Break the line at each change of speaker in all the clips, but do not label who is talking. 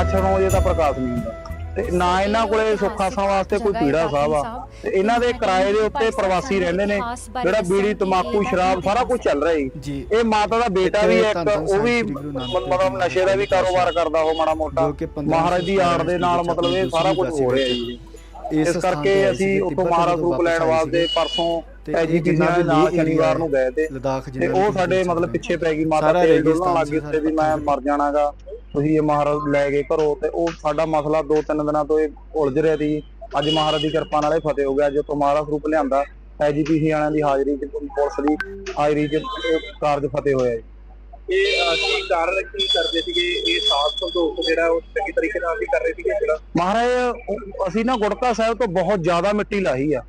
ਸੁੱਖਾ ਛਣੋ ਜੇ ਤਾਂ ਪ੍ਰਕਾਸ਼ ਨਹੀਂ ਹੁੰਦਾ। ਤੇ ਨਾ ਇਹਨਾਂ ਕੋਲੇ ਸੁੱਖਾ ਸਾਂ ਵਾਸਤੇ ਕੋਈ ਪੀੜਾ ਸਾਹਿਬ ਆ ਤੇ ਇਹਨਾਂ ਦੇ ਕਿਰਾਏ ਦੇ ਉੱਤੇ ਪ੍ਰਵਾਸੀ ਰਹਿੰਦੇ ਨੇ ਜਿਹੜਾ ਬੀੜੀ ਤਮਾਕੂ ਸ਼ਰਾਬ ਸਾਰਾ ਕੁਝ ਚੱਲ ਰਿਹਾ ਜੀ। ਇਹ ਮਾਤਾ ਦਾ ਬੇਟਾ ਵੀ ਇੱਕ ਉਹ ਵੀ ਮਤਲਬ ਨਸ਼ੇ ਦਾ ਵੀ ਕਾਰੋਬਾਰ ਕਰਦਾ ਉਹ ਮਾੜਾ ਮੋਟਾ। ਮਹਾਰਾਜ ਦੀ ਆੜ ਦੇ ਨਾਲ ਮਤਲਬ ਇਹ ਸਾਰਾ ਕੁਝ ਹੋ ਰਿਹਾ ਜੀ। ਇਸ ਕਰਕੇ ਅਸੀਂ ਉੱਥੋਂ ਮਹਾਰਾਜ ਰੂਪ ਲੈਣ ਵਾਸਤੇ। ਪਰਸੋਂ
ਤੇ ਇਹ
ਐਜੀਪੀਸੀ
ਜਿੰਨਾ
ਦੇ ਨਾਲ ਸ਼ਨੀਵਾਰ ਨੂੰ ਗਏ ਤੇ
ਲਦਾਖ
ਉਹ ਸਾਡੇ ਮਤਲਬ ਪਿੱਛੇ ਪੈ ਗਈ ਮਾਤਾ ਤੇ ਡੋਲਣ ਲੱਗ ਗਈ ਵੀ ਮੈਂ ਮਰ ਜਾਣਾਗਾ। ਤੁਸੀਂ ਇਹ ਮਹਾਰਾਜ ਲੈ ਗਏ ਘਰੋਂ ਤੇ ਉਹ ਸਾਡਾ ਮਸਲਾ ਦੋ ਤਿੰਨ ਦਿਨਾਂ ਤੋਂ ਇਹ ਉਲਝ ਰਿਹਾ ਸੀ। ਅੱਜ ਮਹਾਰਾਜ ਦੀ ਕਿਰਪਾ ਨਾਲ ਇਹ ਫਤਿਹ ਹੋ ਗਿਆ। ਜੋ ਤੁਹਾਰਾ ਸਰੂਪ ਲਿਆਂਦਾ। ਐਜੀਪੀਸੀ ਵਾਲਿਆਂ ਦੀ ਹਾਜ਼ਰੀ ਚ ਪੁਲਿਸ ਦੀ ਹਾਜ਼ਰੀ ਚ ਇਹ ਕਾਰਜ ਫਤਿਹ ਹੋਇਆ ਜੀ।
ਇਹ ਕੀ ਕਾਰਨ ਕੀ ਕਰਦੇ ਸੀਗੇ? ਇਹ ਸਾਥ ਸੰਦੋਖ ਜਿਹੜਾ ਉਹ ਚੰਗੀ ਤਰੀਕੇ ਨਾਲ ਵੀ ਕਰ ਰਹੇ ਸੀਗੇ ਜਿਹੜਾ?
ਮਹਾਰਾਜ ਅਸੀਂ ਨਾ ਗੁੜਕਾ ਸਾਹਿਬ ਤੋਂ ਬਹੁਤ ਜ਼ਿਆਦਾ ਮਿੱਟੀ ਲਾਹੀ ਆ।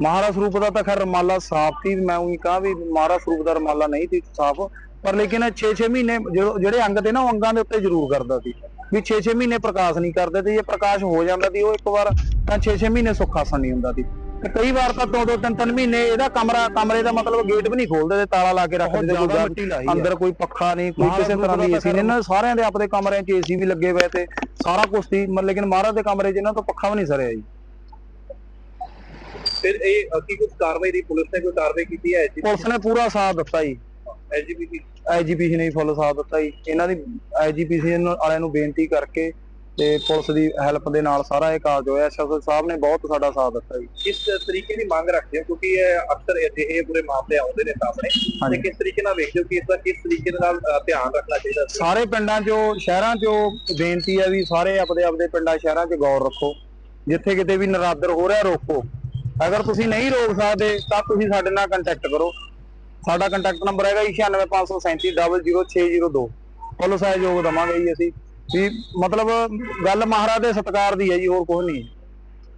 ਮਹਾਰਾਜ ਸਰੂਪ ਦਾ ਤਾਂ ਖੈਰ ਰਮਾਲਾ ਸਾਫ਼ ਸੀ ਮੈਂ ਉਹੀ ਕਹਾਂ ਵੀ ਮਹਾਰਾਜ ਸਰੂਪ ਦਾ ਰਮਾਲਾ ਨਹੀਂ ਸੀ ਸਾਫ਼ ਪਰ ਲੇਕਿਨ 6-6 ਮਹੀਨੇ ਜਿਹੜੇ ਅੰਗ ਤੇ ਨਾ ਉਹ ਅੰਗਾਂ ਦੇ ਉੱਤੇ ਜ਼ਰੂਰ ਕਰਦਾ ਸੀ ਵੀ 6-6 ਮਹੀਨੇ ਪ੍ਰਕਾਸ਼ ਨਹੀਂ ਕਰਦੇ ਤੇ ਜੇ ਪ੍ਰਕਾਸ਼ ਹੋ ਜਾਂਦਾ ਸੀ ਉਹ ਇੱਕ ਵਾਰ ਤਾਂ 6-6 ਮਹੀਨੇ ਸੁੱਖ ਆਸਣ ਨਹੀਂ ਹੁੰਦਾ ਸੀ। ਤੇ ਕਈ ਵਾਰ ਤਾਂ ਦੋ ਦੋ ਤਿੰਨ ਤਿੰਨ ਮਹੀਨੇ ਇਹਦਾ ਕਮਰਾ ਕਮਰੇ ਦਾ ਮਤਲਬ ਗੇਟ ਵੀ ਨਹੀਂ ਖੋਲਦੇ ਤੇ ਤਾਲਾ ਲਾ ਕੇ ਰੱਖਦੇ ਤੇ ਕੋਈ ਅੰਦਰ ਕੋਈ ਪੱਖਾ ਨਹੀਂ ਕੋਈ ਕਿਸੇ ਤਰ੍ਹਾਂ ਦੀ ਏਸੀ ਨਹੀਂ ਇਹਨਾਂ ਸਾਰਿਆਂ ਦੇ ਆਪਦੇ ਕਮਰਿਆਂ 'ਚ ਏਸੀ ਵੀ ਲੱਗੇ ਹੋਏ ਤੇ ਸਾਰਾ ਕੁਝ ਸੀ ਮਤਲਬ ਲੇਕਿਨ ਮਹਾਰਾਜ ਦੇ ਕਮਰੇ 'ਚ ਇਹਨਾਂ ਤੋਂ ਪੱਖਾ ਵੀ ਨਹੀਂ ਸਰਿਆ ਜੀ।
ਫਿਰ ਇਹ ਕੀ ਕੁਝ ਕਾਰਵਾਈ ਦੀ ਪੁਲਿਸ ਨੇ ਕੋਈ ਕਾਰਵਾਈ ਕੀਤੀ ਹੈ?
ਪੁਲਿਸ ਨੇ ਪੂਰਾ ਸਾਥ ਦਿੱਤਾ ਜੀ।
ਐਜੀਪੀਸੀ
ਆਈਜੀਪੀਸੀ ਨੇ ਫੁੱਲ ਸਾਥ ਦਿੱਤਾ ਜੀ। ਇਹਨਾਂ ਦੀ ਆਈਜੀਪੀਸੀ ਵਾਲਿਆਂ ਨੂੰ ਬੇਨਤੀ ਕਰਕੇ ਤੇ ਪੁਲਿਸ ਦੀ ਹੈਲਪ ਦੇ ਨਾਲ ਸਾਰਾ ਇਹ ਕਾਰਜ ਹੋਇਆ। ਐਸਐਸਓ ਸਾਹਿਬ ਨੇ ਬਹੁਤ ਸਾਡਾ ਸਾਥ ਦਿੱਤਾ ਜੀ।
ਕਿਸ ਤਰੀਕੇ ਦੀ ਮੰਗ ਰੱਖਦੇ ਹੋ? ਕਿਉਂਕਿ ਇਹ ਅਕਸਰ ਅਜਿਹੇ ਬੁਰੇ ਮਾਮਲੇ ਆਉਂਦੇ ਨੇ ਸਾਹਮਣੇ। ਤੇ ਕਿਸ ਤਰੀਕੇ ਨਾਲ ਵੇਖਦੇ ਹੋ ਕਿ ਇਸ ਦਾ ਕਿਸ ਤਰੀਕੇ ਨਾਲ ਧਿਆਨ ਰੱਖਣਾ ਚਾਹੀਦਾ
ਸਾਰੇ ਪਿੰਡਾਂ 'ਚੋਂ ਸ਼ਹਿਰਾਂ 'ਚੋਂ ਬੇਨਤੀ ਹੈ ਵੀ ਸਾਰੇ ਆਪਦੇ ਆਪਦੇ ਪਿੰਡਾਂ ਸ਼ਹਿਰਾਂ 'ਚ ਗੌਰ ਰੱਖੋ। ਜਿੱਥੇ ਕਿਤੇ ਵੀ ਨਰਾਦਰ ਹੋ ਰਿਹਾ ਰੋਕੋ। ਅਗਰ ਤੁਸੀਂ ਨਹੀਂ ਰੋਕ ਸਕਦੇ, ਤਾਂ ਤੁਸੀਂ ਸਾਡੇ ਨਾਲ ਕੰਟੈਕਟ ਕਰੋ। ਸਾਡਾ ਕੰਟੈਕਟ ਨੰਬਰ ਹੈਗਾ ਜੀ 9653700602 ਫੁੱਲ ਸਹਿਯੋਗ ਦਵਾਂਗੇ ਜੀ ਅਸੀਂ। ਵੀ ਮਤਲਬ ਗੱਲ ਮਹਾਰਾਜ ਦੇ ਸਤਕਾਰ ਦੀ ਹੈ ਜੀ, ਹੋਰ ਕੁਝ ਨਹੀਂ।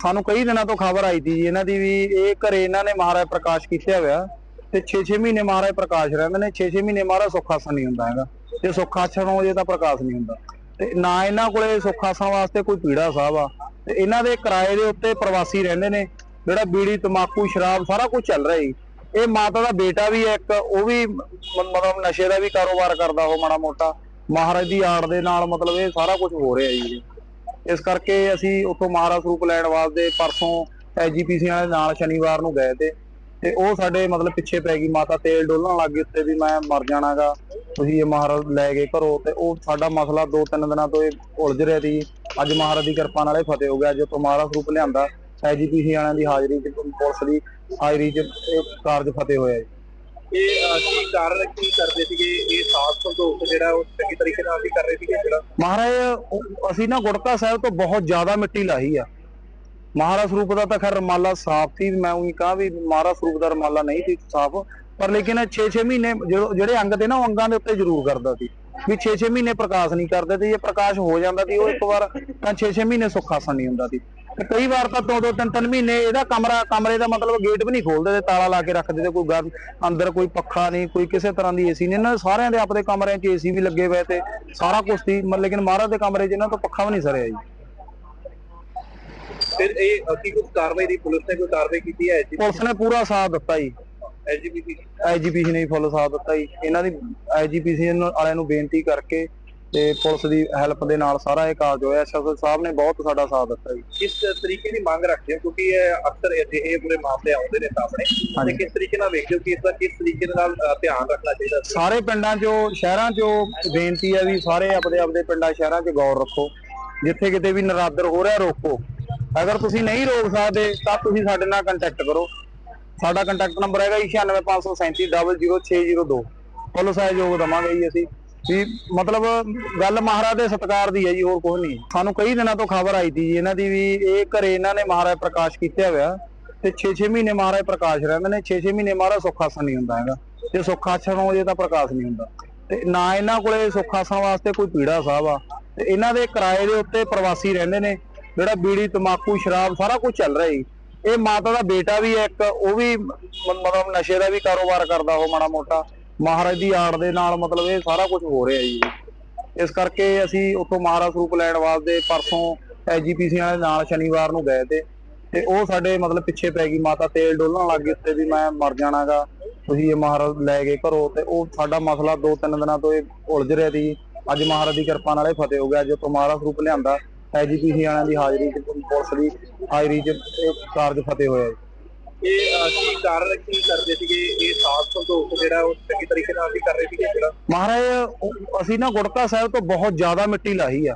ਸਾਨੂੰ ਕਈ ਦਿਨਾਂ ਤੋਂ ਖਬਰ ਆਈ ਸੀ ਜੀ, ਇਹਨਾਂ ਦੀ ਵੀ ਇਹ ਘਰੇ ਇਹਨਾਂ ਨੇ ਮਹਾਰਾਜ ਪ੍ਰਕਾਸ਼ ਕੀਤਾ ਹੋਇਆ। ਤੇ 6-6 ਮਹੀਨੇ ਮਹਾਰਾਜ ਪ੍ਰਕਾਸ਼ ਰਹਿੰਦੇ ਨੇ। 6-6 ਮਹੀਨੇ ਮਹਾਰਾਜ ਸੁੱਖ ਆਸਣ ਨਹੀਂ ਹੁੰਦਾ ਹੈਗਾ। ਜੇ ਸੁੱਖ ਆਸਣ ਹੋ ਜੇ ਤਾਂ ਪ੍ਰਕਾਸ਼ ਨਹੀਂ ਹੁੰਦਾ। ਤੇ ਨਾ ਇਹਨਾਂ ਕੋਲੇ ਸੁੱਖ ਆਸਣ ਵਾਸਤੇ ਕੋਈ ਪੀੜਾ ਸਾਹਿਬ ਆ। ਤੇ ਇਹਨਾਂ ਦੇ ਕਿਰਾਏ ਦੇ ਉੱਤੇ ਪ੍ਰਵਾਸੀ ਰਹਿੰਦੇ ਨੇ। ਜਿਹੜਾ ਬੀੜੀ ਤਮਾਕੂ ਸ਼ਰਾਬ ਸਾਰਾ ਕੁਝ ਚੱਲ ਰਿਹਾ ਜੀ। ਇਹ ਮਾਤਾ ਦਾ ਬੇਟਾ ਵੀ ਹੈ ਇੱਕ, ਉਹ ਵੀ ਮਤਲਬ ਨਸ਼ੇ ਦਾ ਵੀ ਕਾਰੋਬਾਰ ਕਰਦਾ ਉਹ ਮਾੜਾ ਮੋਟਾ। ਮਹਾਰਾਜ ਦੀ ਆੜ ਦੇ ਨਾਲ ਮਤਲਬ ਇਹ ਸਾਰਾ ਕੁਝ ਹੋ ਰਿਹਾ ਜੀ। ਇਸ ਕਰਕੇ ਅਸੀਂ ਉੱਥੋਂ ਮਹਾਰਾਜ ਸਰੂਪ ਲੈਣ ਵਾਸਤੇ ਪਰਸੋਂ ਐਜੀਪੀਸੀ ਵਾਲੇ ਨਾਲ ਸ਼ਨੀਵਾਰ ਨੂੰ ਗਏ ਤੇ ਤੇ ਉਹ ਸਾਡੇ ਮਤਲਬ ਪਿੱਛੇ ਪੈ ਗਈ ਮਾਤਾ, ਤੇਲ ਡੋਲਣ ਲੱਗ ਗਈ ਉੱਤੇ ਵੀ ਮੈਂ ਮਰ ਜਾਣਾਗਾ। ਤੁਸੀਂ ਇਹ ਮਹਾਰਾਜ ਲੈ ਗਏ ਘਰੋਂ ਤੇ ਉਹ ਸਾਡਾ ਮਸਲਾ ਦੋ ਤਿੰਨ ਦਿਨਾਂ ਤੋਂ ਇਹ ਉਲਝ ਰਿਹਾ ਸੀ। ਅੱਜ ਮਹਾਰਾਜ ਦੀ ਕਿਰਪਾ ਨਾਲ ਇਹ ਫਤਿਹ ਹੋ ਗਿਆ ਜੋ ਤੋਂ ਮਹਾਰਾਜ ਸਰੂਪ ਲਿਆਂਦਾ। ਐਜੀਪੀਸੀ ਵਾਲਿਆਂ ਦੀ ਹਾਜ਼ਰੀ ਚ ਪੁਲਿਸ ਦੀ ਹਾਜ਼ਰੀ ਚ ਇਹ ਕਾਰਜ ਫਤਿਹ ਹੋਇਆ ਜੀ।
ਇਹ ਅਹ, ਕੀ ਕਾਰਨ ਕੀ ਕਰਦੇ ਸੀਗੇ? ਇਹ ਸਾਥ ਸੰਦੋਖ ਜਿਹੜਾ ਉਹ ਚੰਗੀ ਤਰੀਕੇ ਨਾਲ ਵੀ ਕਰ ਰਹੇ ਸੀਗੇ ਜਿਹੜਾ?
ਮਹਾਰਾਜ ਉਹ- ਅਸੀਂ ਨਾ ਗੁੜਕਾ ਸਾਹਿਬ ਤੋਂ ਬਹੁਤ ਜ਼ਿਆਦਾ ਮਿੱਟੀ ਲਾਹੀ ਆ। ਮਹਾਰਾਜ ਸਰੂਪ ਦਾ ਤਾਂ ਖੈਰ ਰਮਾਲਾ ਸਾਫ਼ ਸੀ ਮੈਂ ਉਹੀ ਕਹਾਂ ਵੀ ਮਹਾਰਾਜ ਸਰੂਪ ਦਾ ਰਮਾਲਾ ਨਹੀਂ ਸੀ ਸਾਫ਼ ਪਰ ਲੇਕਿਨ 6-6 ਮਹੀਨੇ ਜਿਹੜੇ ਅੰਗ ਤੇ ਨਾ ਉਹ ਅੰਗਾਂ ਦੇ ਉੱਤੇ ਜ਼ਰੂਰ ਕਰਦਾ ਸੀ। ਵੀ 6-6 ਮਹੀਨੇ ਪ੍ਰਕਾਸ਼ ਨਹੀਂ ਕਰਦੇ ਤੇ ਜੇ ਪ੍ਰਕਾਸ਼ ਹੋ ਜਾਂਦਾ ਸੀ ਉਹ ਇੱਕ ਵਾਰ ਤਾਂ 6-6 ਮਹੀਨੇ ਸੁੱਖ ਆਸਣ ਨਹੀਂ ਹੁੰਦਾ ਸੀ। ਤੇ ਕਈ ਵਾਰ ਤਾਂ ਦੋ ਦੋ ਤਿੰਨ ਤਿੰਨ ਮਹੀਨੇ ਇਹਦਾ ਕਮਰਾ ਕਮਰੇ ਦਾ ਮਤਲਬ ਗੇਟ ਵੀ ਨਹੀਂ ਖੋਲਦੇ ਤੇ ਤਾਲਾ ਲਾ ਕੇ ਰੱਖਦੇ ਤੇ ਕੋਈ ਗੱਲ ਅੰਦਰ ਕੋਈ ਪੱਖਾ ਨਹੀਂ ਕੋਈ ਕਿਸੇ ਤਰ੍ਹਾਂ ਦੀ ਏਸੀ ਨਹੀਂ। ਇਹਨਾਂ ਦੇ ਸਾਰਿਆਂ ਦੇ ਆਪਦੇ ਕਮਰਿਆਂ 'ਚ ਏਸੀ ਵੀ ਲੱਗੇ ਹੋਏ ਤੇ ਸਾਰਾ ਕੁਝ ਸੀ ਮਤਲਬ ਲੇਕਿਨ ਮਹਾਰਾਜ ਦੇ ਕਮਰੇ 'ਚ ਇਹਨਾਂ ਤੋਂ ਪੱਖਾ ਵੀ ਨਹੀਂ ਸਰਿਆ ਜੀ।
ਫਿਰ ਇਹ ਕੀ ਕੁਝ ਕਾਰਵਾਈ ਦੀ ਪੁਲਿਸ ਨੇ ਕੋਈ ਕਾਰਵਾਈ ਕੀਤੀ ਹੈ?
ਪੁਲਿਸ ਨੇ ਪੂਰਾ ਸਾਥ ਦਿੱਤਾ ਜੀ।
ਐਜੀਪੀਸੀ
ਆਈਜੀਪੀਸੀ ਨੇ ਫੁੱਲ ਸਾਥ ਦਿੱਤਾ ਜੀ। ਇਹਨਾਂ ਦੀ ਆਈਜੀਪੀਸੀ ਵਾਲਿਆਂ ਨੂੰ ਬੇਨਤੀ ਕਰਕੇ ਤੇ ਪੁਲਿਸ ਦੀ ਹੈਲਪ ਦੇ ਨਾਲ ਸਾਰਾ ਇਹ ਕਾਰਜ ਹੋਇਆ। ਐਸਐਸਓ ਸਾਹਿਬ ਨੇ ਬਹੁਤ ਸਾਡਾ ਸਾਥ ਦਿੱਤਾ ਜੀ।
ਕਿਸ ਤਰੀਕੇ ਦੀ ਮੰਗ ਰੱਖਦੇ ਹੋ? ਕਿਉਂਕਿ ਇਹ ਅਕਸਰ ਅਜਿਹੇ ਬੁਰੇ ਮਾਮਲੇ ਆਉਂਦੇ ਨੇ ਸਾਹਮਣੇ। ਤੇ ਕਿਸ ਤਰੀਕੇ ਨਾਲ ਵੇਖਦੇ ਹੋ ਕਿ ਇਸ ਦਾ ਕਿਸ ਤਰੀਕੇ ਦੇ ਨਾਲ ਧਿਆਨ ਰੱਖਣਾ ਚਾਹੀਦਾ
ਸਾਰੇ ਪਿੰਡਾਂ 'ਚੋਂ ਸ਼ਹਿਰਾਂ 'ਚੋਂ ਬੇਨਤੀ ਹੈ ਵੀ ਸਾਰੇ ਆਪਦੇ ਆਪਦੇ ਪਿੰਡਾਂ ਸ਼ਹਿਰਾਂ 'ਚ ਗੌਰ ਰੱਖੋ। ਜਿੱਥੇ ਕਿਤੇ ਵੀ ਨਰਾਦਰ ਹੋ ਰਿਹਾ ਰੋਕੋ। ਅਗਰ ਤੁਸੀਂ ਨਹੀਂ ਰੋਕ ਸਕਦੇ ਤਾਂ ਤੁਸੀਂ ਸਾਡੇ ਨਾਲ ਕੰਟੈਕਟ ਕਰੋ। ਸਾਡਾ ਕੰਟੈਕਟ ਨੰਬਰ ਹੈਗਾ ਜੀ 9653700602 ਫੁੱਲ ਸਹਿਯੋਗ ਦਵਾਂਗੇ ਜੀ ਅਸੀਂ। ਵੀ ਮਤਲਬ ਗੱਲ ਮਹਾਰਾਜ ਦੇ ਸਤਕਾਰ ਦੀ ਹੈ ਜੀ, ਹੋਰ ਕੁਝ ਨਹੀਂ। ਸਾਨੂੰ ਕਈ ਦਿਨਾਂ ਤੋਂ ਖਬਰ ਆਈ ਸੀ ਜੀ, ਇਹਨਾਂ ਦੀ ਵੀ ਇਹ ਘਰੇ ਇਹਨਾਂ ਨੇ ਮਹਾਰਾਜ ਪ੍ਰਕਾਸ਼ ਕੀਤਾ ਹੋਇਆ ਤੇ 6-6 ਮਹੀਨੇ ਮਹਾਰਾਜ ਪ੍ਰਕਾਸ਼ ਰਹਿੰਦੇ ਨੇ। 6-6 ਮਹੀਨੇ ਮਹਾਰਾਜ ਸੁੱਖ ਆਸਣ ਨਹੀਂ ਹੁੰਦਾ ਹੈਗਾ। ਜੇ ਸੁੱਖ ਆਸਣ ਹੋ ਜੇ ਤਾਂ ਪ੍ਰਕਾਸ਼ ਨਹੀਂ ਹੁੰਦਾ। ਤੇ ਨਾ ਇਹਨਾਂ ਕੋਲੇ ਸੁੱਖ ਆਸਣ ਵਾਸਤੇ ਕੋਈ ਪੀੜਾ ਸਾਹਿਬ ਆ। ਤੇ ਇਹਨਾਂ ਦੇ ਕਿਰਾਏ ਦੇ ਉੱਤੇ ਪ੍ਰਵਾਸੀ ਰਹਿੰਦੇ ਨੇ। ਜਿਹੜਾ ਬੀੜੀ ਤਮਾਕੂ ਸ਼ਰਾਬ ਸਾਰਾ ਕੁਝ ਚੱਲ ਰਿਹਾ ਜੀ। ਇਹ ਮਾਤਾ ਦਾ ਬੇਟਾ ਵੀ ਹੈ ਇੱਕ, ਉਹ ਵੀ ਮਤਲਬ ਨਸ਼ੇ ਦਾ ਵੀ ਕਾਰੋਬਾਰ ਕਰਦਾ ਉਹ ਮਾੜਾ ਮੋਟਾ। ਮਹਾਰਾਜ ਦੀ ਆੜ ਦੇ ਨਾਲ ਮਤਲਬ ਇਹ ਸਾਰਾ ਕੁਝ ਹੋ ਰਿਹਾ ਜੀ। ਇਸ ਕਰਕੇ ਅਸੀਂ ਉੱਥੋਂ ਮਹਾਰਾਜ ਸਰੂਪ ਲੈਣ ਵਾਸਤੇ ਪਰਸੋਂ ਐਜੀਪੀਸੀ ਵਾਲੇ ਨਾਲ ਸ਼ਨੀਵਾਰ ਨੂੰ ਗਏ ਤੇ ਤੇ ਉਹ ਸਾਡੇ ਮਤਲਬ ਪਿੱਛੇ ਪੈ ਗਈ, ਮਾਤਾ ਤੇਲ ਡੋਲਣ ਲੱਗ ਗਈ ਉੱਤੇ ਵੀ ਮੈਂ ਮਰ ਜਾਣਾਗਾ, ਤੁਸੀਂ ਇਹ ਮਹਾਰਾਜ ਲੈ ਗਏ ਘਰੋਂ ਤੇ ਉਹ ਸਾਡਾ ਮਸਲਾ ਦੋ ਤਿੰਨ ਦਿਨਾਂ ਤੋਂ ਇਹ ਉਲਝ ਰਿਹਾ ਸੀ। ਅੱਜ ਮਹਾਰਾਜ ਦੀ ਕਿਰਪਾ ਨਾਲੇ ਫਤਿਹ ਹੋ ਗਿਆ ਜਦੋਂ ਮਹਾਰਾਜ ਸਰੂਪ ਲਿਆਂਦਾ ਐਜੀਪੀਸੀ ਵਾਲਿਆਂ ਦੀ ਹਾਜ਼ਰੀ ਚ, ਪੁਲਿਸ ਦੀ ਹਾਜ਼ਰੀ ਚ ਕਾਰਜ ਫਤਿਹ ਹੋਇਆ ਜੀ।
ਇਹ ਅਹ, ਕੀ ਕਾਰਨ ਕੀ ਕਰਦੇ ਸੀਗੇ? ਇਹ ਸਾਫ਼ ਸੰਤੋਖ ਜਿਹੜਾ ਉਹ ਚੰਗੀ ਤਰੀਕੇ ਨਾਲ ਵੀ ਕਰ ਰਹੇ ਸੀਗੇ ਜਿਹੜਾ?
ਮਹਾਰਾਜ ਉਹ- ਅਸੀਂ ਨਾ ਗੁੜਕਾ ਸਾਹਿਬ ਤੋਂ ਬਹੁਤ ਜ਼ਿਆਦਾ ਮਿੱਟੀ ਲਾਹੀ ਆ।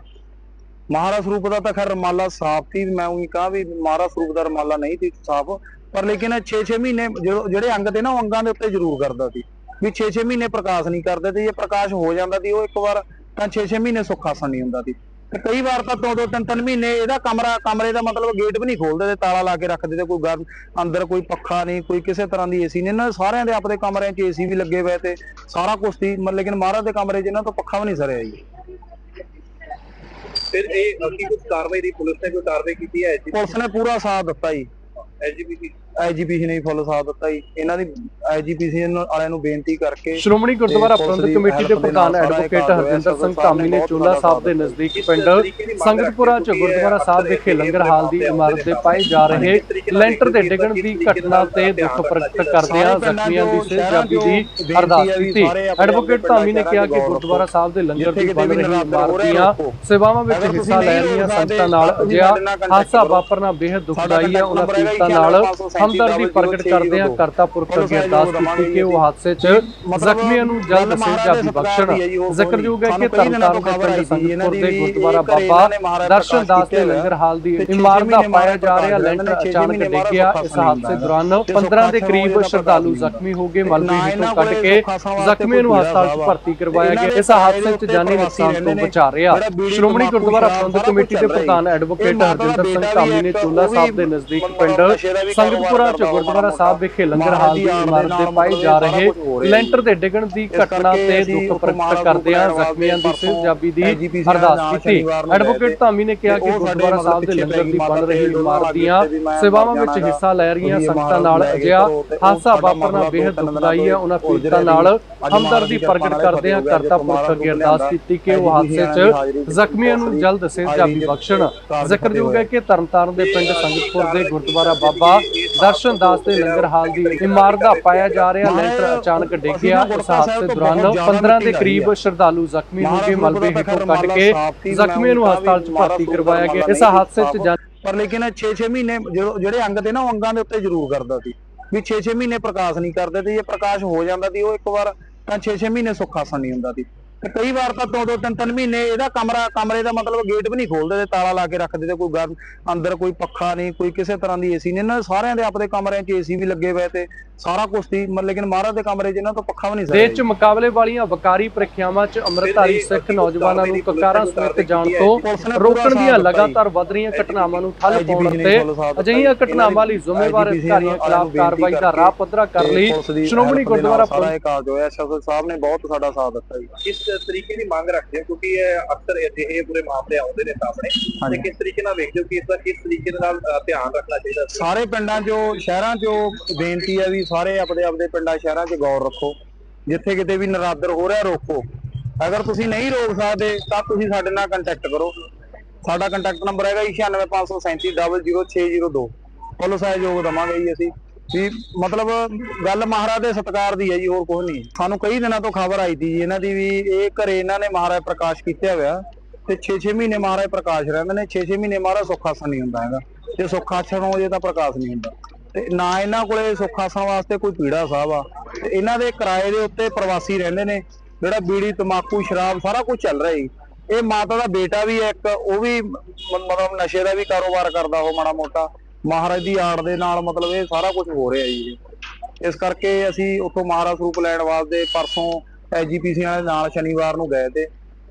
ਮਹਾਰਾਜ ਸਰੂਪ ਦਾ ਤਾਂ ਖੈਰ ਰਮਾਲਾ ਸਾਫ਼ ਸੀ ਮੈਂ ਉਹੀ ਕਹਾਂ ਵੀ ਮਹਾਰਾਜ ਸਰੂਪ ਦਾ ਰਮਾਲਾ ਨਹੀਂ ਸੀ ਸਾਫ਼ ਪਰ ਲੇਕਿਨ 6-6 ਮਹੀਨੇ ਜਦੋਂ- ਜਿਹੜੇ ਅੰਗ ਤੇ ਨਾ ਉਹ ਅੰਗਾਂ ਦੇ ਉੱਤੇ ਜ਼ਰੂਰ ਕਰਦਾ ਸੀ ਵੀ 6-6 ਮਹੀਨੇ ਪ੍ਰਕਾਸ਼ ਨਹੀਂ ਕਰਦੇ ਤੇ ਜੇ ਪ੍ਰਕਾਸ਼ ਹੋ ਜਾਂਦਾ ਸੀ ਉਹ ਇੱਕ ਵਾਰ ਤਾਂ 6-6 ਮਹੀਨੇ ਸੁੱਖ ਆਸਣ ਨਹੀਂ ਹੁੰਦਾ ਸੀ। ਤੇ ਕਈ ਵਾਰ ਤਾਂ ਦੋ ਦੋ ਤਿੰਨ ਤਿੰਨ ਮਹੀਨੇ ਇਹਦਾ ਕਮਰਾ ਕਮਰੇ ਦਾ ਮਤਲਬ ਗੇਟ ਵੀ ਨਹੀਂ ਖੋਲਦੇ ਤੇ ਤਾਲਾ ਲਾ ਕੇ ਰੱਖਦੇ ਤੇ ਕੋਈ ਗਰ ਅੰਦਰ ਕੋਈ ਪੱਖਾ ਨਹੀਂ ਕੋਈ ਕਿਸੇ ਤਰ੍ਹਾਂ ਦੀ ਏਸੀ ਨਹੀਂ। ਇਹਨਾਂ ਸਾਰਿਆਂ ਦੇ ਆਪਦੇ ਕਮਰਿਆਂ 'ਚ ਏਸੀ ਵੀ ਲੱਗੇ ਹੋਏ ਤੇ ਸਾਰਾ ਕੁਝ ਸੀ ਮਤਲਬ ਲੇਕਿਨ ਮਹਾਰਾਜ ਦੇ ਕਮਰੇ 'ਚ ਇਹਨਾਂ ਤੋਂ ਪੱਖਾ ਵੀ ਨਹੀਂ ਸਰਿਆ ਜੀ।
ਫਿਰ ਇਹ ਕੀ ਕੁਝ ਕਾਰਵਾਈ ਦੀ ਪੁਲਿਸ ਨੇ ਕੋਈ ਕਾਰਵਾਈ ਕੀਤੀ ਹੈ?
ਪੁਲਿਸ ਨੇ ਪੂਰਾ ਸਾਥ ਦਿੱਤਾ ਜੀ।
ਐਜੀਪੀਸੀ
ਆਈਜੀਪੀਸੀ ਨੇ ਫੁੱਲ ਸਾਥ ਦਿੱਤਾ ਜੀ। ਇਹਨਾਂ ਦੀ ਆਈਜੀਪੀਸੀ ਵਾਲਿਆਂ ਨੂੰ ਬੇਨਤੀ ਕਰਕੇ
ਸ਼੍ਰੋਮਣੀ ਗੁਰਦੁਆਰਾ ਪ੍ਰਬੰਧਕ ਕਮੇਟੀ ਦੇ ਪ੍ਰਧਾਨ ਐਡਵੋਕੇਟ ਹਰਜਿੰਦਰ ਸਿੰਘ। ਧਾਮੀ ਨੇ ਚੋਲਾ ਸਾਹਿਬ ਦੇ ਨਜ਼ਦੀਕ ਪਿੰਡ ਸੰਗਤਪੁਰਾ ਚ ਗੁਰਦੁਆਰਾ ਸਾਹਿਬ ਵਿਖੇ ਲੰਗਰ ਹਾਲ ਦੀ ਇਮਾਰਤ ਦੇ ਪਾਏ ਜਾ ਰਹੇ ਲੈਂਟਰ ਦੇ ਡਿੱਗਣ ਦੀ ਘਟਨਾ ਤੇ ਦੁੱਖ ਪ੍ਰਗਟ ਕਰਦਿਆਂ ਜ਼ਖਮੀਆਂ ਦੀ ਸਹਿਜਾਬੀ ਦੀ ਅਰਦਾਸ ਕੀਤੀ। ਐਡਵੋਕੇਟ ਧਾਮੀ ਨੇ ਕਿਹਾ ਕਿ ਗੁਰਦੁਆਰਾ ਸਾਹਿਬ ਦੇ ਲੰਗਰ ਦੀ ਬਣ ਰਹੀ ਇਮਾਰਤ ਦੀਆਂ ਸੇਵਾਵਾਂ ਵਿੱਚ ਹਿੱਸਾ ਲੈ ਰਹੀਆਂ ਸੰਗਤਾਂ ਨਾਲ ਅਜਿਹਾ ਹਾਦਸਾ ਵਾਪਰਨਾ ਬੇहद ਦੁਖਦਾਈ ਹੈ ਉਹਨਾਂ ਪੀੜਤਾਂ ਨਾਲ ਹਮਦਰਦੀ ਪ੍ਰਗਟ ਕਰਦਿਆਂ ਕਰਤਾ ਪੁਰਖ ਅੱਗੇ ਅਰਦਾਸ ਕੀਤੀ ਕਿ ਉਹ ਹਾਦਸੇ 'ਚ ਜ਼ਖਮੀਆਂ ਨੂੰ ਜਲਦ ਸਹਿਜਾਬੀ ਬਖਸ਼ਣ। ਜ਼ਿਕਰਯੋਗ ਹੈ ਕਿ ਤਰਨਤਾਰਨ ਦੇ ਪਿੰਡ ਸੰਗਤਪੁਰ ਦੇ ਗੁਰਦੁਆਰਾ ਬਾਬਾ ਦਰਸ਼ਨ ਦਾਸ ਦੇ ਲੰਗਰ ਹਾਲ ਦੀ ਇਮਾਰਤ ਦਾ ਪਾਇਆ ਜਾ ਰਿਹਾ ਲੈਂਟਰ ਅਚਾਨਕ ਡਿੱਗ ਗਿਆ ਇਸ ਹਾਦਸੇ ਦੌਰਾਨ 15 ਦੇ ਕਰੀਬ ਸ਼ਰਧਾਲੂ ਜ਼ਖਮੀ ਹੋ ਗਏ ਮਲਬੇ ਵਿੱਚੋਂ ਕੱਢ ਕੇ ਜ਼ਖਮੀਆਂ ਨੂੰ ਹਸਪਤਾਲ 'ਚ ਭਰਤੀ ਕਰਵਾਇਆ ਗਿਆ। ਇਸ ਹਾਦਸੇ 'ਚ ਜਾਨੀ ਨੁਕਸਾਨ ਤੋਂ ਬਚਾ ਰਿਹਾ। ਸ਼੍ਰੋਮਣੀ ਗੁਰਦੁਆਰਾ ਪ੍ਰਬੰਧਕ ਕਮੇਟੀ ਦੇ ਪ੍ਰਧਾਨ ਐਡਵੋਕੇਟ ਹਰਜਿੰਦਰ ਸਿੰਘ ਧਾਮੀ ਨੇ ਚੋਲਾ ਸਾਹਿਬ ਦੇ ਨਜ਼ਦੀਕ ਪਿੰਡ ਸੰਗਤਪੁਰਾ ਚ ਗੁਰਦੁਆਰਾ ਸਾਹਿਬ ਵਿਖੇ ਲੰਗਰ ਹਾਲ ਦੀ ਇਮਾਰਤ ਦੇ ਪਾਏ ਜਾ ਰਹੇ ਲੈਂਟਰ ਦੇ ਡਿੱਗਣ ਦੀ ਘਟਨਾ ਤੇ ਦੁੱਖ ਪ੍ਰਗਟ ਕਰਦਿਆਂ ਜ਼ਖਮੀਆਂ ਦੀ ਸਹਿਜਾਬੀ ਦੀ ਅਰਦਾਸ ਕੀਤੀ ਐਡਵੋਕੇਟ ਧਾਮੀ ਨੇ ਕਿਹਾ ਕਿ ਗੁਰਦੁਆਰਾ ਸਾਹਿਬ ਦੇ ਲੰਗਰ ਦੀ ਬਣ ਰਹੀ ਇਮਾਰਤ ਦੀਆਂ ਸੇਵਾਵਾਂ ਵਿੱਚ ਹਿੱਸਾ ਲੈ ਰਹੀਆਂ ਸੰਗਤਾਂ ਨਾਲ ਅਜਿਹਾ ਹਾਦਸਾ ਵਾਪਰਨਾ ਬੇहद ਦੁਖਦਾਈ ਹੈ। ਉਹਨਾਂ ਪੀੜਤਾਂ ਨਾਲ ਹਮਦਰਦੀ ਪ੍ਰਗਟ ਕਰਦਿਆਂ ਕਰਤਾ ਪੁਰਖ ਅੱਗੇ ਅਰਦਾਸ ਕੀਤੀ ਕਿ ਉਹ ਹਾਦਸੇ 'ਚ ਜ਼ਖਮੀਆਂ ਨੂੰ ਜਲਦ ਸਹਿਜਾਬੀ ਬਖਸ਼ਣ ਜ਼ਿਕਰਯੋਗ ਹੈ ਕਿ ਤਰਨਤਾਰਨ ਦੇ ਪਿੰਡ ਸੰਗਤਪੁਰ ਦੇ ਗੁਰਦੁਆਰਾ ਬਾਬਾ ਦਰਸ਼ਨ ਦਾਸ ਦੇ ਲੰਗਰ ਹਾਲ ਦੀ ਇਮਾਰਤ ਦਾ ਪਾਇਆ ਜਾ ਰਿਹਾ। ਲੈਂਟਰ ਅਚਾਨਕ ਡਿੱਗ ਗਿਆ। ਇਸ ਹਾਦਸੇ ਦੌਰਾਨ 15 ਦੇ ਕਰੀਬ ਸ਼ਰਧਾਲੂ ਜ਼ਖਮੀ ਹੋ ਕੇ ਮਲਬੇ ਹੇਠੋਂ ਕੱਢ ਕੇ ਜ਼ਖਮੀਆਂ ਨੂੰ ਹਸਪਤਾਲ 'ਚ ਭਰਤੀ ਕਰਵਾਇਆ ਗਿਆ। ਇਸ ਹਾਦਸੇ 'ਚ
ਪਰ ਲੇਕਿਨ 6-6 ਮਹੀਨੇ ਜਿਹੜੇ ਅੰਗ ਤੇ ਨਾ ਉਹ ਅੰਗਾਂ ਦੇ ਉੱਤੇ ਜ਼ਰੂਰ ਕਰਦਾ ਸੀ। ਵੀ 6-6 ਮਹੀਨੇ ਪ੍ਰਕਾਸ਼ ਨਹੀਂ ਕਰਦੇ ਤੇ ਜੇ ਪ੍ਰਕਾਸ਼ ਹੋ ਜਾਂਦਾ ਸੀ ਉਹ ਇੱਕ ਵਾਰ ਤਾਂ 6-6 ਮਹੀਨੇ ਸੁੱਖ ਆਸਣ ਨਹੀਂ ਹੁੰਦਾ ਸੀ। ਤੇ ਕਈ ਵਾਰ ਤਾਂ ਦੋ ਦੋ ਤਿੰਨ ਤਿੰਨ ਮਹੀਨੇ ਇਹਦਾ ਕਮਰਾ ਕਮਰੇ ਦਾ ਮਤਲਬ ਗੇਟ ਵੀ ਨਹੀਂ ਖੋਲਦੇ ਤੇ ਤਾਲਾ ਲਾ ਕੇ ਰੱਖਦੇ ਤੇ ਕੋਈ ਗਰ ਅੰਦਰ ਕੋਈ ਪੱਖਾ ਨਹੀਂ ਕੋਈ ਕਿਸੇ ਤਰ੍ਹਾਂ ਦੀ ਏਸੀ ਨਹੀਂ। ਇਹਨਾਂ ਦੇ ਸਾਰਿਆਂ ਦੇ ਆਪਦੇ ਕਮਰਿਆਂ 'ਚ ਏਸੀ ਵੀ ਲੱਗੇ ਹੋਏ ਤੇ ਸਾਰਾ ਕੁਝ ਸੀ ਮਤਲਬ ਲੇਕਿਨ ਮਹਾਰਾਜ ਦੇ ਕਮਰੇ 'ਚ ਇਹਨਾਂ ਤੋਂ ਪੱਖਾ ਵੀ ਨਹੀਂ
ਦੇਸ਼ 'ਚ ਮੁਕਾਬਲੇ ਵਾਲੀਆਂ ਵਕਾਰੀ ਪ੍ਰੀਖਿਆਵਾਂ 'ਚ ਅੰਮ੍ਰਿਤਧਾਰੀ ਸਿੱਖ ਨੌਜਵਾਨਾਂ ਨੂੰ ਕਕਾਰਾਂ ਸਮੇਤ ਜਾਣ ਤੋਂ ਰੋਕਣ ਦੀਆਂ ਲਗਾਤਾਰ ਵਧ ਰਹੀਆਂ ਘਟਨਾਵਾਂ ਨੂੰ ਠੱਲ ਪਾਉਣ ਤੇ ਅਜਿਹੀਆਂ ਘਟਨਾਵਾਂ ਲਈ ਜ਼ਿੰਮੇਵਾਰ ਅਧਿਕਾਰੀਆਂ ਖਿਲਾਫ ਕਾਰਵਾਈ ਦਾ ਰਾਹ ਪੱਧਰਾ ਕਰ ਲਈ। ਸ਼੍ਰੋਮਣੀ ਗੁਰਦੁਆਰਾ
ਕਾਰਜ ਹੋਇਆ ਸ਼ਬਦ ਸਾਹਿਬ ਨੇ ਬਹੁਤ ਸਾਡਾ ਸਾਥ ਦਿੱਤਾ ਜੀ।
ਤਰੀਕੇ ਦੀ ਮੰਗ ਰੱਖਦੇ ਹੋ? ਕਿਉਂਕਿ ਇਹ ਅਕਸਰ ਅਜਿਹੇ ਪੂਰੇ ਮਾਮਲੇ ਆਉਂਦੇ ਨੇ ਸਾਹਮਣੇ। ਤੇ ਕਿਸ ਤਰੀਕੇ ਨਾਲ ਵੇਖਦੇ ਹੋ ਕਿ ਇਸ ਦਾ ਕਿਸ ਤਰੀਕੇ ਦੇ ਨਾਲ ਧਿਆਨ ਰੱਖਣਾ ਚਾਹੀਦਾ
ਸਾਰੇ ਪਿੰਡਾਂ 'ਚੋਂ ਸ਼ਹਿਰਾਂ 'ਚੋਂ ਬੇਨਤੀ ਹੈ ਵੀ ਸਾਰੇ ਆਪਦੇ ਆਪਦੇ ਪਿੰਡਾਂ ਸ਼ਹਿਰਾਂ 'ਚ ਗੌਰ ਰੱਖੋ। ਜਿੱਥੇ ਕਿਤੇ ਵੀ ਨਰਾਦਰ ਹੋ ਰਿਹਾ ਰੋਕੋ। ਅਗਰ ਤੁਸੀਂ ਨਹੀਂ ਰੋਕ ਸਕਦੇ ਤਾਂ ਤੁਸੀਂ ਸਾਡੇ ਨਾਲ ਕੰਟੈਕਟ ਕਰੋ। ਸਾਡਾ ਕੰਟੈਕਟ ਨੰਬਰ ਹੈਗਾ 9653300602 ਫੁੱਲ ਸਹਿਯੋਗ ਦਵਾਂਗੇ ਜੀ ਅਸੀਂ। ਵੀ ਮਤਲਬ ਗੱਲ ਮਹਾਰਾਜ ਦੇ ਸਤਕਾਰ ਦੀ ਹੈ ਜੀ, ਹੋਰ ਕੁਝ ਨਹੀਂ। ਸਾਨੂੰ ਕਈ ਦਿਨਾਂ ਤੋਂ ਖਬਰ ਆਈ ਸੀ ਜੀ, ਇਹਨਾਂ ਦੀ ਵੀ ਇਹ ਘਰੇ ਇਹਨਾਂ ਨੇ ਮਹਾਰਾਜ ਪ੍ਰਕਾਸ਼ ਕੀਤਾ ਹੋਇਆ ਤੇ 6-6 ਮਹੀਨੇ ਮਹਾਰਾਜ ਪ੍ਰਕਾਸ਼ ਰਹਿੰਦੇ ਨੇ 6-6 ਮਹੀਨੇ ਮਹਾਰਾਜ ਸੁੱਖ ਆਸਣ ਨਹੀਂ ਹੁੰਦਾ ਹੈਗਾ। ਜੇ ਸੁੱਖ ਆਸਣ ਹੋ ਜੇ ਤਾਂ ਪ੍ਰਕਾਸ਼ ਨਹੀਂ ਹੁੰਦਾ। ਤੇ ਨਾ ਇਹਨਾਂ ਕੋਲੇ ਸੁੱਖ ਆਸਣ ਵਾਸਤੇ ਕੋਈ ਪੀੜਾ ਸਾਹਿਬ ਆ। ਤੇ ਇਹਨਾਂ ਦੇ ਕਿਰਾਏ ਦੇ ਉੱਤੇ ਪ੍ਰਵਾਸੀ ਰਹਿੰਦੇ ਨੇ, ਜਿਹੜਾ ਬੀੜੀ ਤਮਾਕੂ ਸ਼ਰਾਬ ਸਾਰਾ ਕੁਝ ਚੱਲ ਰਿਹਾ ਜੀ। ਇਹ ਮਾਤਾ ਦਾ ਬੇਟਾ ਵੀ ਹੈ ਇੱਕ, ਉਹ ਵੀ ਮਤਲਬ ਨਸ਼ੇ ਦਾ ਵੀ ਕਾਰੋਬਾਰ ਕਰਦਾ ਉਹ ਮਾੜਾ ਮੋਟਾ। ਮਹਾਰਾਜ ਦੀ ਆੜ ਦੇ ਨਾਲ ਮਤਲਬ ਇਹ ਸਾਰਾ ਕੁਝ ਹੋ ਰਿਹਾ ਜੀ। ਇਸ ਕਰਕੇ ਅਸੀਂ ਉੱਥੋਂ ਮਹਾਰਾਜ ਸਰੂਪ ਲੈਣ ਵਾਸਤੇ ਪਰਸੋਂ ਐਜੀਪੀਸੀ ਵਾਲੇ ਨਾਲ ਸ਼ਨੀਵਾਰ ਨੂੰ ਗਏ ਤੇ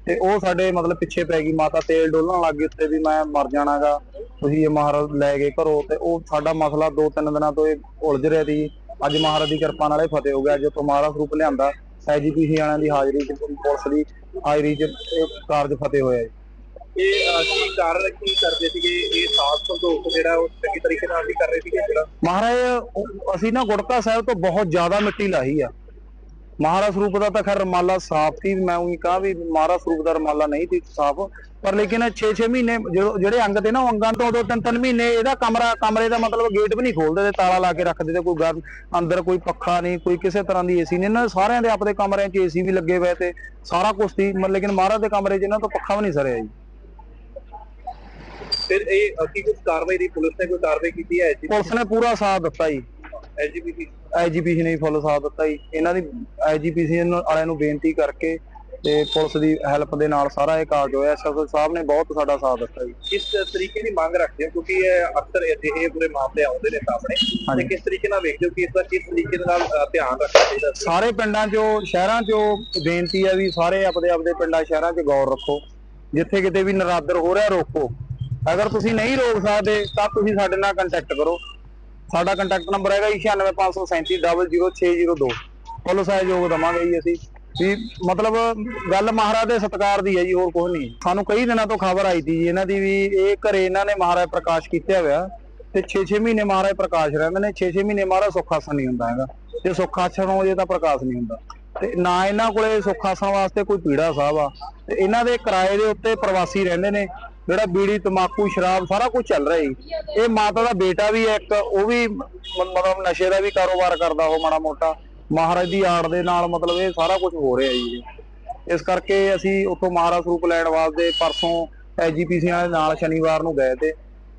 ਤੇ ਉਹ ਸਾਡੇ ਮਤਲਬ ਪਿੱਛੇ ਪੈ ਗਈ ਮਾਤਾ ਤੇਲ ਡੋਲਣ ਲੱਗ ਗਈ ਉੱਤੇ ਵੀ ਮੈਂ ਮਰ ਜਾਣਾਗਾ, ਤੁਸੀਂ ਇਹ ਮਹਾਰਾਜ ਲੈ ਗਏ ਘਰੋਂ ਤੇ ਉਹ ਸਾਡਾ ਮਸਲਾ ਦੋ ਤਿੰਨ ਦਿਨਾਂ ਤੋਂ ਇਹ ਉਲਝ ਰਿਹਾ ਸੀ। ਅੱਜ ਮਹਾਰਾਜ ਦੀ ਕਿਰਪਾ ਨਾਲ ਨਾਲੇ ਫਤਿਹ ਹੋ ਗਿਆ ਜੋ ਮਹਾਰਾਜ ਸਰੂਪ ਲਿਆਂਦਾ ਐਜੀਪੀਸੀ ਵਾਲਿਆਂ ਦੀ ਹਾਜ਼ਰੀ ਚ, ਪੁਲਿਸ ਦੀ ਹਾਜ਼ਰੀ ਚ ਕਾਰਜ ਫਤਿਹ ਹੋਇਆ ਜੀ।
ਇਹ ਅਹ, ਕੀ ਕਾਰਨ ਕੀ ਕਰਦੇ ਸੀਗੇ? ਇਹ ਸਾਫ਼ ਸੰਤੋਖ ਜਿਹੜਾ ਉਹ ਚੰਗੀ ਤਰੀਕੇ ਨਾਲ ਵੀ ਕਰ ਰਹੇ ਸੀਗੇ ਜਿਹੜਾ?
ਮਹਾਰਾਜ ਉਹ- ਅਸੀਂ ਨਾ ਗੁੜਕਾ ਸਾਹਿਬ ਤੋਂ ਬਹੁਤ ਜ਼ਿਆਦਾ ਮਿੱਟੀ ਲਾਹੀ ਆ। ਮਹਾਰਾਜ ਸਰੂਪ ਦਾ ਤਾਂ ਖੈਰ ਰਮਾਲਾ ਸਾਫ਼ ਸੀ ਮੈਂ ਉਹੀ ਕਹਾਂ ਵੀ ਮਹਾਰਾਜ ਸਰੂਪ ਦਾ ਰਮਾਲਾ ਨਹੀਂ ਸੀ ਸਾਫ਼। ਪਰ ਲੇਕਿਨ 6-6 ਮਹੀਨੇ ਜਦੋਂ ਜਿਹੜੇ ਅੰਗ ਤੇ ਨਾ ਉਹ ਅੰਗਾਂ ਤੋਂ ਦੋ ਤਿੰਨ ਤਿੰਨ ਮਹੀਨੇ ਇਹਦਾ ਕਮਰਾ ਕਮਰੇ ਦਾ ਮਤਲਬ ਗੇਟ ਵੀ ਨਹੀਂ ਖੋਲਦੇ ਤੇ ਤਾਲਾ ਲਾ ਕੇ ਰੱਖਦੇ ਤੇ ਕੋਈ ਗਰ ਅੰਦਰ ਕੋਈ ਪੱਖਾ ਨਹੀਂ ਕੋਈ ਕਿਸੇ ਤਰ੍ਹਾਂ ਦੀ ਏਸੀ ਨਹੀਂ। ਇਹਨਾਂ ਦੇ ਸਾਰਿਆਂ ਦੇ ਆਪਦੇ ਕਮਰਿਆਂ 'ਚ ਏਸੀ ਵੀ ਲੱਗੇ ਹੋਏ ਤੇ ਸਾਰਾ ਕੁਝ ਸੀ ਮਤਲਬ ਲੇਕਿਨ ਮਹਾਰਾਜ ਦੇ ਕਮਰੇ 'ਚ ਇਹਨਾਂ ਤੋਂ ਪੱਖਾ ਵੀ ਨਹੀਂ ਸਰਿਆ ਜੀ।
ਫਿਰ ਇਹ ਕੀ ਕੁਝ ਕਾਰਵਾਈ ਦੀ ਪੁਲਿਸ ਨੇ ਕੋਈ ਕਾਰਵਾਈ ਕੀਤੀ ਹੈ
ਪੁਲਿਸ ਨੇ ਪੂਰਾ ਸਾਥ ਦਿੱਤਾ ਜੀ।
ਐਜੀਪੀਸੀ
ਐਜੀਪੀਸੀ ਨੇ ਫੁੱਲ ਸਾਥ ਦਿੱਤਾ ਜੀ। ਇਹਨਾਂ ਦੀ ਐਜੀਪੀਸੀ ਵਾਲਿਆਂ ਨੂੰ ਬੇਨਤੀ ਕਰਕੇ ਤੇ ਪੁਲਿਸ ਦੀ ਹੈਲਪ ਦੇ ਨਾਲ ਸਾਰਾ ਇਹ ਕਾਰਜ ਹੋਇਆ। ਐਸਐਸਓ ਸਾਹਿਬ ਨੇ ਬਹੁਤ ਸਾਡਾ ਸਾਥ ਦਿੱਤਾ ਜੀ।
ਕਿਸ ਤਰੀਕੇ ਦੀ ਮੰਗ ਰੱਖਦੇ ਹੋ? ਕਿਉਂਕਿ ਇਹ ਅਕਸਰ ਅਜਿਹੇ ਪੂਰੇ ਮਾਮਲੇ ਆਉਂਦੇ ਨੇ ਸਾਹਮਣੇ। ਤੇ ਕਿਸ ਤਰੀਕੇ ਨਾਲ ਵੇਖਦੇ ਹੋ ਕਿ ਇਸ ਦਾ ਕਿਸ ਤਰੀਕੇ ਦੇ ਨਾਲ ਧਿਆਨ ਰੱਖਣਾ ਚਾਹੀਦਾ?
ਸਾਰੇ ਪਿੰਡਾਂ 'ਚੋਂ ਸ਼ਹਿਰਾਂ 'ਚੋਂ ਬੇਨਤੀ ਹੈ ਵੀ ਸਾਰੇ ਆਪਦੇ ਆਪਦੇ ਪਿੰਡਾਂ ਸ਼ਹਿਰਾਂ 'ਚ ਗੌਰ ਰੱਖੋ। ਜਿੱਥੇ ਕਿਤੇ ਵੀ ਨਰਾਦਰ ਹੋ ਰਿਹਾ ਰੋਕੋ। ਅਗਰ ਤੁਸੀਂ ਨਹੀਂ ਰੋਕ ਸਕਦੇ, ਤਾਂ ਤੁਸੀਂ ਸਾਡੇ ਨਾਲ ਕੰਟੈਕਟ ਕਰੋ। ਸਾਡਾ ਕੰਟੈਕਟ ਨੰਬਰ ਹੈਗਾ 9653700602 ਫੁੱਲ ਸਹਿਯੋਗ ਦਵਾਂਗੇ ਜੀ ਅਸੀਂ। ਵੀ ਮਤਲਬ ਗੱਲ ਮਹਾਰਾਜ ਦੇ ਸਤਕਾਰ ਦੀ ਹੈ ਜੀ, ਹੋਰ ਕੁਝ ਨਹੀਂ। ਸਾਨੂੰ ਕਈ ਦਿਨਾਂ ਤੋਂ ਖਬਰ ਆਈ ਸੀ ਜੀ, ਇਹਨਾਂ ਦੀ ਵੀ ਇਹ ਘਰੇ ਇਹਨਾਂ ਨੇ ਮਹਾਰਾਜ ਪ੍ਰਕਾਸ਼ ਕੀਤਾ ਹੋਇਆ। ਤੇ 6-6 ਮਹੀਨੇ ਮਹਾਰਾਜ ਪ੍ਰਕਾਸ਼ ਰਹਿੰਦੇ ਨੇ। 6-6 ਮਹੀਨੇ ਮਹਾਰਾਜ ਸੁੱਖ ਆਸਣ ਨਹੀਂ ਹੁੰਦਾ ਹੈਗਾ। ਜੇ ਸੁੱਖ ਆਸਣ ਹੋ ਜੇ ਤਾਂ ਪ੍ਰਕਾਸ਼ ਨਹੀਂ ਹੁੰਦਾ। ਤੇ ਨਾ ਇਹਨਾਂ ਕੋਲੇ ਸੁੱਖ ਆਸਣ ਵਾਸਤੇ ਕੋਈ ਪੀੜਾ ਸਾਹਿਬ ਆ। ਤੇ ਇਹਨਾਂ ਦੇ ਕਿਰਾਏ ਦੇ ਉੱਤੇ ਪ੍ਰਵਾਸੀ ਰਹਿੰਦੇ ਨੇ। ਜਿਹੜਾ ਬੀੜੀ ਤਮਾਕੂ ਸ਼ਰਾਬ ਸਾਰਾ ਕੁਝ ਚੱਲ ਰਿਹਾ ਜੀ। ਇਹ ਮਾਤਾ ਦਾ ਬੇਟਾ ਵੀ ਹੈ ਇੱਕ, ਉਹ ਵੀ ਮਤਲਬ ਨਸ਼ੇ ਦਾ ਵੀ ਕਾਰੋਬਾਰ ਕਰਦਾ ਉਹ ਮਾੜਾ ਮੋਟਾ। ਮਹਾਰਾਜ ਦੀ ਆੜ ਦੇ ਨਾਲ ਮਤਲਬ ਇਹ ਸਾਰਾ ਕੁਝ ਹੋ ਰਿਹਾ ਜੀ। ਇਸ ਕਰਕੇ ਅਸੀਂ ਉੱਥੋਂ ਮਹਾਰਾਜ ਸਰੂਪ ਲੈਣ ਵਾਸਤੇ ਪਰਸੋਂ ਐਜੀਪੀਸੀ ਦੇ ਨਾਲ ਸ਼ਨੀਵਾਰ ਨੂੰ ਗਏ ਤੇ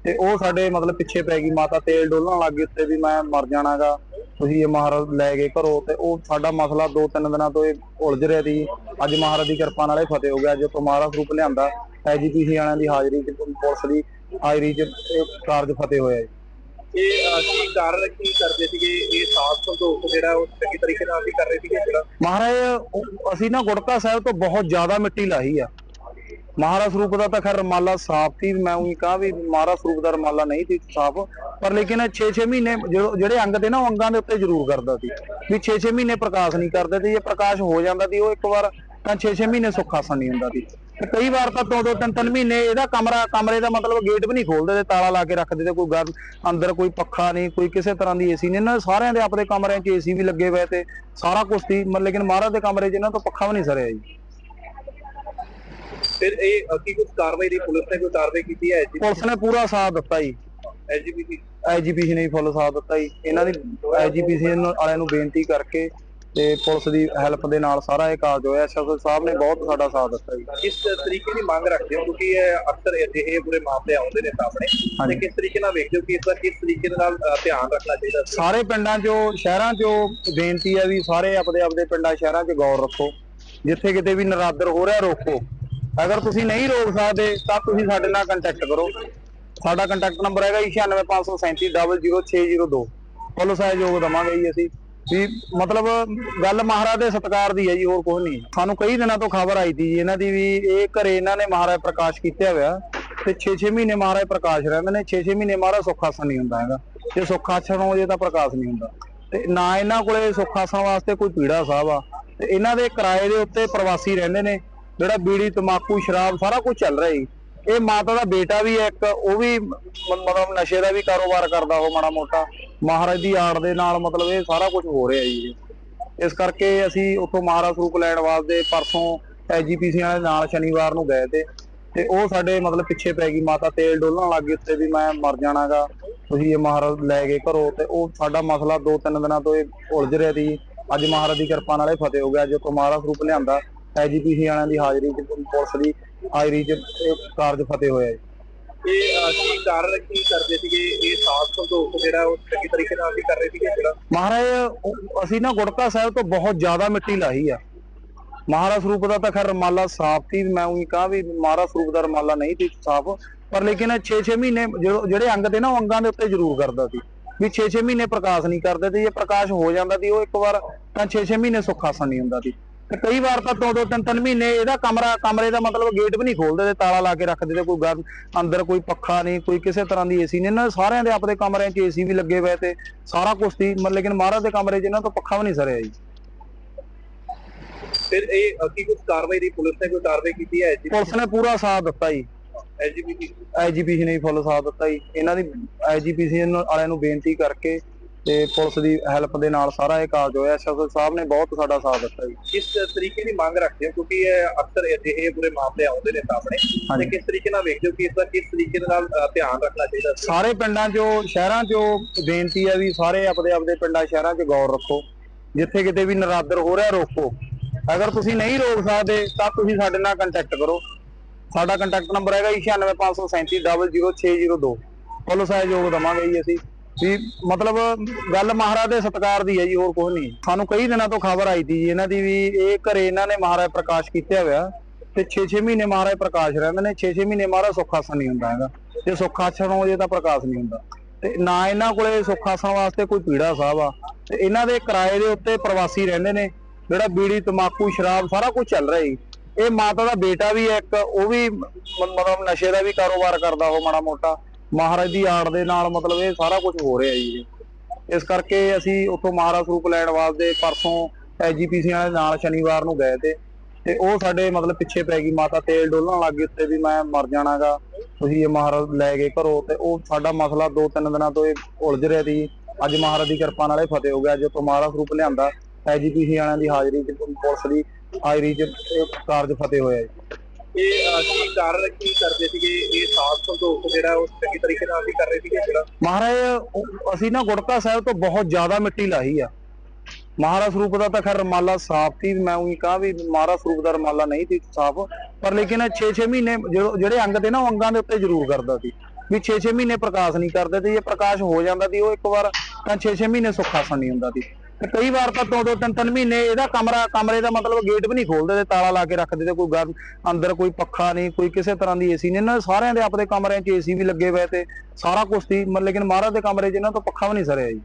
ਤੇ ਉਹ ਸਾਡੇ ਮਤਲਬ ਪਿੱਛੇ ਪੈ ਗਈ ਮਾਤਾ, ਤੇਲ ਡੋਲਣ ਲੱਗ ਗਈ ਉੱਤੇ ਵੀ ਮੈਂ ਮਰ ਜਾਣਾਗਾ। ਤੁਸੀਂ ਇਹ ਮਹਾਰਾਜ ਲੈ ਗਏ ਘਰੋਂ ਤੇ ਉਹ ਸਾਡਾ ਮਸਲਾ ਦੋ ਤਿੰਨ ਦਿਨਾਂ ਤੋਂ ਇਹ ਉਲਝ ਰਿਹਾ ਸੀ। ਅੱਜ ਮਹਾਰਾਜ ਦੀ ਕਿਰਪਾ ਨਾਲ ਇਹ ਫਤਿਹ ਹੋ ਗਿਆ। ਅੱਜ ਤੋਂ ਮਹਾਰਾਜ ਸਰੂਪ ਲਿਆਂਦਾ। ਐਜੀਪੀਸੀ ਵਾਲਿਆਂ ਦੀ ਹਾਜ਼ਰੀ ਚ ਪੁਲਿਸ ਦੀ ਹਾਜ਼ਰੀ ਚ ਇਹ ਕਾਰਜ ਫਤਿਹ ਹੋਇਆ ਜੀ।
ਇਹ ਕੀ ਕਾਰਨ ਕੀ ਕਰਦੇ ਸੀਗੇ? ਇਹ ਸਾਫ਼ ਸੰਤੋਖ ਜਿਹੜਾ ਉਹ ਚੰਗੀ ਤਰੀਕੇ ਨਾਲ ਵੀ ਕਰ ਰਹੇ ਸੀਗੇ ਜਿਹੜਾ?
ਮਹਾਰਾਜ ਅਸੀਂ ਨਾ ਗੁੜਕਾ ਸਾਹਿਬ ਤੋਂ ਬਹੁਤ ਜ਼ਿਆਦਾ ਮਿੱਟੀ ਲਾਹੀ ਆ। ਮਹਾਰਾਜ ਸਰੂਪ ਦਾ ਤਾਂ ਖੈਰ ਰਮਾਲਾ ਸਾਫ਼ ਸੀ, ਮੈਂ ਉਹੀ ਕਹਾਂ ਵੀ ਮਹਾਰਾਜ ਸਰੂਪ ਦਾ ਰਮਾਲਾ ਨਹੀਂ ਸੀ ਸਾਫ਼, ਪਰ ਲੇਕਿਨ 6-6 ਮਹੀਨੇ ਜਿਹੜੇ ਅੰਗ ਤੇ ਨਾ ਉਹ ਅੰਗਾਂ ਦੇ ਉੱਤੇ ਜ਼ਰੂਰ ਕਰਦਾ ਸੀ, ਵੀ 6-6 ਮਹੀਨੇ ਪ੍ਰਕਾਸ਼ ਨਹੀਂ ਕਰਦੇ ਤੇ ਜੇ ਪ੍ਰਕਾਸ਼ ਹੋ ਜਾਂਦਾ ਸੀ ਉਹ ਇੱਕ ਵਾਰ ਤਾਂ 6-6 ਮਹੀਨੇ ਸੁੱਖ ਨਹੀਂ ਹੁੰਦਾ ਸੀ। ਤੇ ਕਈ ਵਾਰ ਤਾਂ ਦੋ ਦੋ ਤਿੰਨ ਤਿੰਨ ਮਹੀਨੇ ਇਹਦਾ ਕਮਰਾ, ਕਮਰੇ ਦਾ ਮਤਲਬ ਗੇਟ ਵੀ ਨਹੀਂ ਖੋਲਦੇ ਤੇ ਤਾਲਾ ਲਾ ਕੇ ਰੱਖਦੇ ਤੇ ਕੋਈ ਗਰ, ਅੰਦਰ ਕੋਈ ਪੱਖਾ ਨਹੀਂ, ਕੋਈ ਕਿਸੇ ਤਰ੍ਹਾਂ ਦੀ ਏਸੀ ਨਹੀਂ, ਇਹਨਾਂ ਸਾਰਿਆਂ ਦੇ ਆਪਣੇ ਕਮਰਿਆਂ 'ਚ ਏਸੀ ਵੀ ਲੱਗੇ ਹੋਏ ਤੇ ਸਾਰਾ ਕੁਝ ਸੀ ਲੇਕਿਨ ਮਹਾਰਾਜ ਦੇ ਕਮਰੇ 'ਚ ਇਹਨਾਂ ਤੋਂ ਪੱਖਾ ਵੀ ਨਹੀਂ ਸਰਿਆ ਜੀ।
ਫਿਰ ਇਹ ਕੀ ਕੁਝ ਕਾਰਵਾਈ ਦੀ ਪੁਲਿਸ ਨੇ ਕੋਈ ਕਾਰਵਾਈ ਕੀਤੀ ਹੈ?
ਪੁਲਿਸ ਨੇ ਪੂਰਾ ਸਾਥ ਦਿੱਤਾ ਜੀ।
ਐਜੀਪੀਸੀ
ਐਜੀਪੀਸੀ ਨੇ ਫੁੱਲ ਸਾਥ ਦਿੱਤਾ ਜੀ। ਇਹਨਾਂ ਦੀ ਐਜੀਪੀਸੀ ਵਾਲਿਆਂ ਨੂੰ ਬੇਨਤੀ ਕਰਕੇ ਤੇ ਪੁਲਿਸ ਦੀ ਹੈਲਪ ਦੇ ਨਾਲ ਸਾਰਾ ਇਹ ਕਾਰਜ ਹੋਇਆ। ਐਸਐਸਓ ਸਾਹਿਬ ਨੇ ਬਹੁਤ ਸਾਡਾ ਸਾਥ ਦਿੱਤਾ ਜੀ।
ਕਿਸ ਤਰੀਕੇ ਦੀ ਮੰਗ ਰੱਖਦੇ ਹੋ? ਕਿਉਂਕਿ ਇਹ ਅਕਸਰ ਅਜਿਹੇ ਪੂਰੇ ਮਾਮਲੇ ਆਉਂਦੇ ਨੇ ਸਾਹਮਣੇ। ਤੇ ਕਿਸ ਤਰੀਕੇ ਨਾਲ ਵੇਖਦੇ ਹੋ ਕਿ ਇਸ ਦਾ ਕਿਸ ਤਰੀਕੇ ਦੇ ਨਾਲ ਧਿਆਨ ਰੱਖਣਾ ਚਾਹੀਦਾ?
ਸਾਰੇ ਪਿੰਡਾਂ 'ਚੋਂ ਸ਼ਹਿਰਾਂ 'ਚੋਂ ਬੇਨਤੀ ਹੈ ਵੀ ਸਾਰੇ ਆਪਦੇ ਆਪਦੇ ਪਿੰਡਾਂ ਸ਼ਹਿਰਾਂ 'ਚ ਗੌਰ ਰੱਖੋ। ਜਿੱਥੇ ਕਿਤੇ ਵੀ ਨਰਾਦਰ ਹੋ ਰਿਹਾ ਰੋਕੋ। ਅਗਰ ਤੁਸੀਂ ਨਹੀਂ ਰੋਕ ਸਕਦੇ, ਤਾਂ ਤੁਸੀਂ ਸਾਡੇ ਨਾਲ ਕੰਟੈਕਟ ਕਰੋ। ਸਾਡਾ ਕੰਟੈਕਟ ਨੰਬਰ ਹੈਗਾ 9653700602 ਫੁੱਲ ਸਹਿਯੋਗ ਦਵਾਂਗੇ ਜੀ ਅਸੀਂ। ਵੀ ਮਤਲਬ ਗੱਲ ਮਹਾਰਾਜ ਦੇ ਸਤਕਾਰ ਦੀ ਹੈ ਜੀ, ਹੋਰ ਕੁਝ ਨਹੀਂ। ਸਾਨੂੰ ਕਈ ਦਿਨਾਂ ਤੋਂ ਖਬਰ ਆਈ ਸੀ ਜੀ, ਇਹਨਾਂ ਦੀ ਵੀ ਇਹ ਘਰੇ ਇਹਨਾਂ ਨੇ ਮਹਾਰਾਜ ਪ੍ਰਕਾਸ਼ ਕੀਤਾ ਹੋਇਆ। ਤੇ 6-6 ਮਹੀਨੇ ਮਹਾਰਾਜ ਪ੍ਰਕਾਸ਼ ਰਹਿੰਦੇ ਨੇ। 6-6 ਮਹੀਨੇ ਮਹਾਰਾਜ ਸੁੱਖ ਆਸਣ ਨਹੀਂ ਹੁੰਦਾ ਹੈਗਾ। ਜੇ ਸੁੱਖ ਆਸਣ ਹੋ ਜੇ ਤਾਂ ਪ੍ਰਕਾਸ਼ ਨਹੀਂ ਹੁੰਦਾ। ਤੇ ਨਾ ਇਹਨਾਂ ਕੋਲੇ ਸੁੱਖ ਆਸਣ ਵਾਸਤੇ ਕੋਈ ਪੀੜਾ ਸਾਹਿਬ ਆ। ਤੇ ਇਹਨਾਂ ਦੇ ਕਿਰਾਏ ਦੇ ਉੱਤੇ ਪ੍ਰਵਾਸੀ ਰਹਿੰਦੇ ਨੇ। ਜਿਹੜਾ ਬੀੜੀ ਤਮਾਕੂ ਸ਼ਰਾਬ ਸਾਰਾ ਕੁਝ ਚੱਲ ਰਿਹਾ ਜੀ। ਇਹ ਮਾਤਾ ਦਾ ਬੇਟਾ ਵੀ ਹੈ ਇੱਕ, ਉਹ ਵੀ ਮਤਲਬ ਨਸ਼ੇ ਦਾ ਵੀ ਕਾਰੋਬਾਰ ਕਰਦਾ ਉਹ ਮਾੜਾ ਮੋਟਾ। ਮਹਾਰਾਜ ਦੀ ਆੜ ਦੇ ਨਾਲ ਮਤਲਬ ਇਹ ਸਾਰਾ ਕੁਝ ਹੋ ਰਿਹਾ ਜੀ। ਇਸ ਕਰਕੇ ਅਸੀਂ ਉੱਥੋਂ ਮਹਾਰਾਜ ਸਰੂਪ ਲੈਣ ਵਾਸਤੇ ਪਰਸੋਂ ਐਜੀਪੀਸੀ ਦੇ ਨਾਲ ਸ਼ਨੀਵਾਰ ਨੂੰ ਗਏ ਤੇ ਤੇ ਉਹ ਸਾਡੇ ਮਤਲਬ ਪਿੱਛੇ ਪੈ ਗਈ ਮਾਤਾ, ਤੇਲ ਡੋਲਣ ਲੱਗ ਗਈ ਉੱਤੇ ਵੀ ਮੈਂ ਮਰ ਜਾਣਾਗਾ। ਤੁਸੀਂ ਇਹ ਮਹਾਰਾਜ ਲੈ ਗਏ ਘਰੋਂ ਤੇ ਉਹ ਸਾਡਾ ਮਸਲਾ ਦੋ ਤਿੰਨ ਦਿਨਾਂ ਤੋਂ ਇਹ ਉਲਝ ਰਿਹਾ ਸੀ। ਅੱਜ ਮਹਾਰਾਜ ਦੀ ਕਿਰਪਾ ਨਾਲ ਇਹ ਫਤਿਹ ਹੋ ਗਿਆ, ਅੱਜ ਤੋਂ ਮਹਾਰਾਜ ਸਰੂਪ ਲਿਆਂਦਾ। ਐਜੀਪੀਸੀ ਵਾਲਿਆਂ ਦੀ ਹਾਜ਼ਰੀ ਚ ਪੁਲਿਸ ਦੀ ਹਾਜ਼ਰੀ ਚ ਇਹ ਕਾਰਜ ਫਤਿਹ ਹੋਇਆ ਜੀ।
ਇਹ ਅ, ਕੀ ਕਾਰਨ ਕੀ ਕਰਦੇ ਸੀਗੇ? ਇਹ ਸਾਫ਼ ਸੰਤੋਖ ਜਿਹੜਾ ਉਹ ਚੰਗੀ ਤਰੀਕੇ ਨਾਲ ਵੀ ਕਰ ਰਹੇ ਸੀਗੇ ਜਿਹੜਾ?
ਮਹਾਰਾਜ ਅਸੀਂ ਨਾ ਗੁੜਕਾ ਸਾਹਿਬ ਤੋਂ ਬਹੁਤ ਜ਼ਿਆਦਾ ਮਿੱਟੀ ਲਾਹੀ ਆ। ਮਹਾਰਾਜ ਸਰੂਪ ਦਾ ਤਾਂ ਖੈਰ ਰਮਾਲਾ ਸਾਫ਼ ਸੀ ਮੈਂ ਉਹੀ ਕਹਾਂ ਵੀ ਮਹਾਰਾਜ ਸਰੂਪ ਦਾ ਰਮਾਲਾ ਨਹੀਂ ਸੀ ਸਾਫ਼ ਪਰ ਲੇਕਿਨ 6-6 ਮਹੀਨੇ ਜਿਹੜੇ ਅੰਗ ਤੇ ਨਾ ਉਹ ਅੰਗਾਂ ਦੇ ਉੱਤੇ ਜ਼ਰੂਰ ਕਰਦਾ ਸੀ ਵੀ 6-6 ਮਹੀਨੇ ਪ੍ਰਕਾਸ਼ ਨਹੀਂ ਕਰਦੇ ਤੇ ਜੇ ਪ੍ਰਕਾਸ਼ ਹੋ ਜਾਂਦਾ ਸੀ ਉਹ ਇੱਕ ਵਾਰ ਤਾਂ 6-6 ਮਹੀਨੇ ਸੁੱਖ ਆਸਣ ਨਹੀਂ ਹੁੰਦਾ ਸੀ। ਤੇ ਕਈ ਵਾਰ ਤਾਂ ਦੋ ਦੋ ਤਿੰਨ ਤਿੰਨ ਮਹੀਨੇ ਇਹਦਾ ਕਮਰਾ ਕਮਰੇ ਦਾ ਮਤਲਬ ਗੇਟ ਵੀ ਨਹੀਂ ਖੋਲਦੇ ਤੇ ਤਾਲਾ ਲਾ ਕੇ ਰੱਖਦੇ ਤੇ ਕੋਈ ਗਰ ਅੰਦਰ ਕੋਈ ਪੱਖਾ ਨਹੀਂ ਕੋਈ ਕਿਸੇ ਤਰ੍ਹਾਂ ਦੀ ਏਸੀ ਨਹੀਂ। ਇਹਨਾਂ ਸਾਰਿਆਂ ਦੇ ਆਪਦੇ ਕਮਰਿਆਂ 'ਚ ਏਸੀ ਵੀ ਲੱਗੇ ਹੋਏ ਤੇ ਸਾਰਾ ਕੁਝ ਸੀ ਮਤਲਬ ਲੇਕਿਨ ਮਹਾਰਾਜ ਦੇ ਕਮਰੇ 'ਚ ਇਹਨਾਂ ਤੋਂ ਪੱਖਾ ਵੀ ਨਹੀਂ ਸਰਿਆ ਜੀ।
ਫਿਰ ਇਹ ਅ, ਕੀ ਕੁਝ ਕਾਰਵਾਈ ਦੀ ਪੁਲਿਸ ਨੇ ਕੋਈ ਕਾਰਵਾਈ ਕੀਤੀ ਹੈ?
ਪੁਲਿਸ ਨੇ ਪੂਰਾ ਸਾਥ ਦਿੱਤਾ ਜੀ।
ਐਜੀਪੀਸੀ
ਐਜੀਪੀਸੀ ਨੇ ਫੁੱਲ ਸਾਥ ਦਿੱਤਾ ਜੀ। ਇਹਨਾਂ ਦੀ ਐਜੀਪੀਸੀ ਵਾਲਿਆਂ ਨੂੰ ਬੇਨਤੀ ਕਰਕੇ ਤੇ ਪੁਲਿਸ ਦੀ ਹੈਲਪ ਦੇ ਨਾਲ ਸਾਰਾ ਇਹ ਕਾਰਜ ਹੋਇਆ। ਐਸਐਸਓ ਸਾਹਿਬ ਨੇ ਬਹੁਤ ਸਾਡਾ ਸਾਥ ਦਿੱਤਾ ਜੀ।
ਕਿਸ ਤਰੀਕੇ ਦੀ ਮੰਗ ਰੱਖਦੇ ਹੋ? ਕਿਉਂਕਿ ਇਹ ਅਕਸਰ ਅਜਿਹੇ ਪੂਰੇ ਮਾਮਲੇ ਆਉਂਦੇ ਨੇ ਸਾਹਮਣੇ। ਤੇ ਕਿਸ ਤਰੀਕੇ ਨਾਲ ਵੇਖਦੇ ਹੋ ਕਿ ਇਸ ਦਾ ਕਿਸ ਤਰੀਕੇ ਦੇ ਨਾਲ ਧਿਆਨ ਰੱਖਣਾ ਚਾਹੀਦਾ
ਸਾਰੇ ਪਿੰਡਾਂ 'ਚੋਂ ਸ਼ਹਿਰਾਂ 'ਚੋਂ ਬੇਨਤੀ ਹੈ ਵੀ ਸਾਰੇ ਆਪਦੇ ਆਪਦੇ ਪਿੰਡਾਂ ਸ਼ਹਿਰਾਂ 'ਚ ਗੌਰ ਰੱਖੋ। ਜਿੱਥੇ ਕਿਤੇ ਵੀ ਨਰਾਦਰ ਹੋ ਰਿਹਾ ਰੋਕੋ। ਅਗਰ ਤੁਸੀਂ ਨਹੀਂ ਰੋਕ ਸਕਦੇ ਤਾਂ ਤੁਸੀਂ ਸਾਡੇ ਨਾਲ ਕੰਟੈਕਟ ਕਰੋ। ਸਾਡਾ ਕੰਟੈਕਟ ਨੰਬਰ ਹੈਗਾ 9653700602 ਪੁਲਿਸ ਸਹਿਯੋਗ ਦਵਾਂਗੇ ਜੀ ਅਸੀਂ। ਵੀ ਮਤਲਬ ਗੱਲ ਮਹਾਰਾਜ ਦੇ ਸਤਕਾਰ ਦੀ ਹੈ ਜੀ, ਹੋਰ ਕੁਝ ਨਹੀਂ। ਸਾਨੂੰ ਕਈ ਦਿਨਾਂ ਤੋਂ ਖਬਰ ਆਈ ਸੀ ਜੀ, ਇਹਨਾਂ ਦੀ ਵੀ ਇਹ ਘਰੇ ਇਹਨਾਂ ਨੇ ਮਹਾਰਾਜ ਪ੍ਰਕਾਸ਼ ਕੀਤਾ ਹੋਇਆ ਤੇ 6-6 ਮਹੀਨੇ ਮਹਾਰਾਜ ਪ੍ਰਕਾਸ਼ ਰਹਿੰਦੇ ਨੇ। 6-6 ਮਹੀਨੇ ਮਹਾਰਾਜ ਸੁੱਖ ਨਹੀਂ ਹੁੰਦਾ ਹੈਗਾ। ਜੇ ਸੁੱਖ ਹੋ ਜੇ ਤਾਂ ਪ੍ਰਕਾਸ਼ ਨਹੀਂ ਹੁੰਦਾ। ਤੇ ਨਾ ਇਹਨਾਂ ਕੋਲੇ ਸੁੱਖ ਆਸਣ ਵਾਸਤੇ ਕੋਈ ਪੀੜਾ ਸਾਹਿਬ ਆ। ਤੇ ਇਹਨਾਂ ਦੇ ਕਿਰਾਏ ਦੇ ਉੱਤੇ ਪ੍ਰਵਾਸੀ ਰਹਿੰਦੇ ਨੇ। ਜਿਹੜਾ ਬੀੜੀ ਤਮਾਕੂ ਸ਼ਰਾਬ ਸਾਰਾ ਕੁਝ ਚੱਲ ਰਿਹਾ ਜੀ। ਇਹ ਮਾਤਾ ਦਾ ਬੇਟਾ ਵੀ ਹੈ ਇੱਕ, ਉਹ ਵੀ ਮਤਲਬ ਨਸ਼ੇ ਦਾ ਵੀ ਕਾਰੋਬਾਰ ਕਰਦਾ ਉਹ ਮਾੜਾ ਮੋਟਾ। ਮਹਾਰਾਜ ਦੀ ਆੜ ਦੇ ਨਾਲ ਮਤਲਬ ਇਹ ਸਾਰਾ ਕੁਝ ਹੋ ਰਿਹਾ ਜੀ। ਇਸ ਕਰਕੇ ਅਸੀਂ ਉੱਥੋਂ ਮਹਾਰਾਜ ਸਰੂਪ ਲੈਣ ਵਾਸਤੇ ਪਰਸੋਂ ਐਜੀਪੀਸੀ ਵਾਲੇ ਨਾਲ ਸ਼ਨੀਵਾਰ ਨੂੰ ਗਏ ਤੇ ਤੇ ਉਹ ਸਾਡੇ ਮਤਲਬ ਪਿੱਛੇ ਪੈ ਗਈ, ਮਾਤਾ ਤੇਲ ਡੋਲਣ ਲੱਗ ਗਈ ਉੱਤੇ ਵੀ ਮੈਂ ਮਰ ਜਾਣਾਗਾ, ਤੁਸੀਂ ਇਹ ਮਹਾਰਾਜ ਲੈ ਗਏ ਘਰੋਂ ਤੇ ਉਹ ਸਾਡਾ ਮਸਲਾ ਦੋ ਤਿੰਨ ਦਿਨਾਂ ਤੋਂ ਇਹ ਉਲਝ ਰਿਹਾ ਸੀ। ਅੱਜ ਮਹਾਰਾਜ ਦੀ ਕਿਰਪਾ ਨਾਲ ਇਹ ਫਤਿਹ ਹੋ ਗਿਆ ਜਦੋਂ ਮਹਾਰਾਜ ਸਰੂਪ ਲਿਆਂਦਾ ਐਜੀਪੀਸੀ ਵਾਲਿਆਂ ਦੀ ਹਾਜ਼ਰੀ ਚ ਪੁਲਿਸ ਦੀ ਹਾਜ਼ਰੀ ਚ ਕਾਰਜ ਫਤਿਹ ਹੋਇਆ ਜੀ।
ਇਹ ਕੀ ਕਾਰਨ, ਕੀ ਕਰਦੇ ਸੀਗੇ? ਇਹ ਸਾਥ ਸੰਤੋਖ ਜਿਹੜਾ ਉਹ ਚੰਗੀ ਤਰੀਕੇ ਨਾਲ ਵੀ ਕਰ ਰਹੇ ਸੀਗੇ ਜਿਹੜਾ?
ਮਹਾਰਾਜ ਅਸੀਂ ਨਾ ਗੁੜਕਾ ਸਾਹਿਬ ਤੋਂ ਬਹੁਤ ਜ਼ਿਆਦਾ ਮਿੱਟੀ ਲਾਹੀ ਆ। ਮਹਾਰਾਜ ਸਰੂਪ ਦਾ ਤਾਂ ਖੈਰ ਰਮਾਲਾ ਸਾਫ਼ ਸੀ, ਮੈਂ ਉਹੀ ਕਹਾਂ ਵੀ ਮਹਾਰਾਜ ਸਰੂਪ ਦਾ ਰਮਾਲਾ ਨਹੀਂ ਸੀ ਸਾਫ਼, ਪਰ ਲੇਕਿਨ 6-6 ਮਹੀਨੇ ਜਿਹੜੇ ਜਿਹੜੇ ਅੰਗ ਤੇ ਨਾ ਉਹ ਅੰਗਾਂ ਦੇ ਉੱਤੇ ਜ਼ਰੂਰ ਕਰਦਾ ਸੀ, ਵੀ 6-6 ਮਹੀਨੇ ਪ੍ਰਕਾਸ਼ ਨਹੀਂ ਕਰਦੇ ਤੇ ਜੇ ਪ੍ਰਕਾਸ਼ ਹੋ ਜਾਂਦਾ ਸੀ, ਉਹ ਇੱਕ ਵਾਰ ਤਾਂ 6-6 ਮਹੀਨੇ ਸੁੱਖਾਸਣ ਨਹੀਂ ਹੁੰਦਾ ਸੀ। ਤੇ ਕਈ ਵਾਰ ਤਾਂ ਦੋ ਦੋ ਤਿੰਨ ਤਿੰਨ ਮਹੀਨੇ ਇਹਦਾ ਕਮਰਾ ਕਮਰੇ ਦਾ ਮਤਲਬ ਗੇਟ ਵੀ ਨਹੀਂ ਖੋਲਦੇ ਤੇ ਤਾਲਾ ਲਾ ਕੇ ਰੱਖਦੇ ਤੇ ਕੋਈ ਗਰ ਅੰਦਰ ਕੋਈ ਪੱਖਾ ਨਹੀਂ ਕੋਈ ਕਿਸੇ ਤਰ੍ਹਾਂ ਦੀ ਏਸੀ ਨਹੀਂ। ਇਹਨਾਂ ਸਾਰਿਆਂ ਦੇ ਆਪਦੇ ਕਮਰਿਆਂ 'ਚ ਏਸੀ ਵੀ ਲੱਗੇ ਹੋਏ ਤੇ ਸਾਰਾ ਕੁਝ ਸੀ ਮਤਲਬ ਲੇਕਿਨ ਮਹਾਰਾਜ ਦੇ ਕਮਰੇ 'ਚ ਇਹਨਾਂ ਤੋਂ ਪੱਖਾ ਵੀ ਨਹੀਂ ਸਰਿਆ ਜੀ।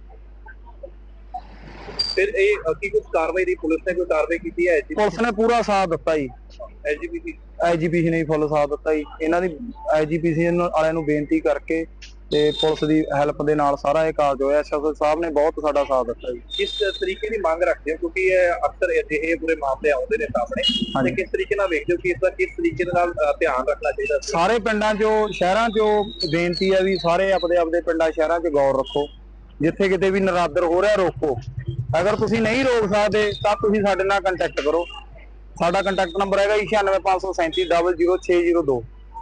ਫਿਰ ਇਹ ਕੀ ਕੁਝ ਕਾਰਵਾਈ ਦੀ ਪੁਲਿਸ ਨੇ ਕੋਈ ਕਾਰਵਾਈ ਕੀਤੀ ਹੈ?
ਪੁਲਿਸ ਨੇ ਪੂਰਾ ਸਾਥ ਦਿੱਤਾ ਜੀ।
ਐਜੀਪੀਸੀ
ਐਜੀਪੀਸੀ ਨੇ ਫੁੱਲ ਸਾਥ ਦਿੱਤਾ ਜੀ। ਇਹਨਾਂ ਦੀ ਐਜੀਪੀਸੀ ਵਾਲਿਆਂ ਨੂੰ ਬੇਨਤੀ ਕਰਕੇ ਤੇ ਪੁਲਿਸ ਦੀ ਹੈਲਪ ਦੇ ਨਾਲ ਸਾਰਾ ਇਹ ਕਾਰਜ ਹੋਇਆ। ਐਸਐਸਓ ਸਾਹਿਬ ਨੇ ਬਹੁਤ ਸਾਡਾ ਸਾਥ ਦਿੱਤਾ ਜੀ।
ਕਿਸ ਤਰੀਕੇ ਦੀ ਮੰਗ ਰੱਖਦੇ ਹੋ? ਕਿਉਂਕਿ ਇਹ ਅਕਸਰ ਅਜਿਹੇ ਪੂਰੇ ਮਾਮਲੇ ਆਉਂਦੇ ਨੇ ਸਾਹਮਣੇ। ਤੇ ਕਿਸ ਤਰੀਕੇ ਨਾਲ ਵੇਖਦੇ ਹੋ ਕਿ ਇਸ ਦਾ ਕਿਸ ਤਰੀਕੇ ਦੇ ਨਾਲ ਧਿਆਨ ਰੱਖਣਾ ਚਾਹੀਦਾ
ਸਾਰੇ ਪਿੰਡਾਂ 'ਚੋਂ ਸ਼ਹਿਰਾਂ 'ਚੋਂ ਬੇਨਤੀ ਹੈ ਵੀ ਸਾਰੇ ਆਪਦੇ ਆਪਦੇ ਪਿੰਡਾਂ ਸ਼ਹਿਰਾਂ 'ਚ ਗੌਰ ਰੱਖੋ। ਜਿੱਥੇ ਕਿਤੇ ਵੀ ਨਰਾਦਰ ਹੋ ਰਿਹਾ ਰੋਕੋ। ਅਗਰ ਤੁਸੀਂ ਨਹੀਂ ਰੋਕ ਸਕਦੇ ਤਾਂ ਤੁਸੀਂ ਸਾਡੇ ਨਾਲ ਕੰਟੈਕਟ ਕਰੋ। ਸਾਡਾ ਕੰਟੈਕਟ ਨੰਬਰ ਹੈਗਾ 9653700602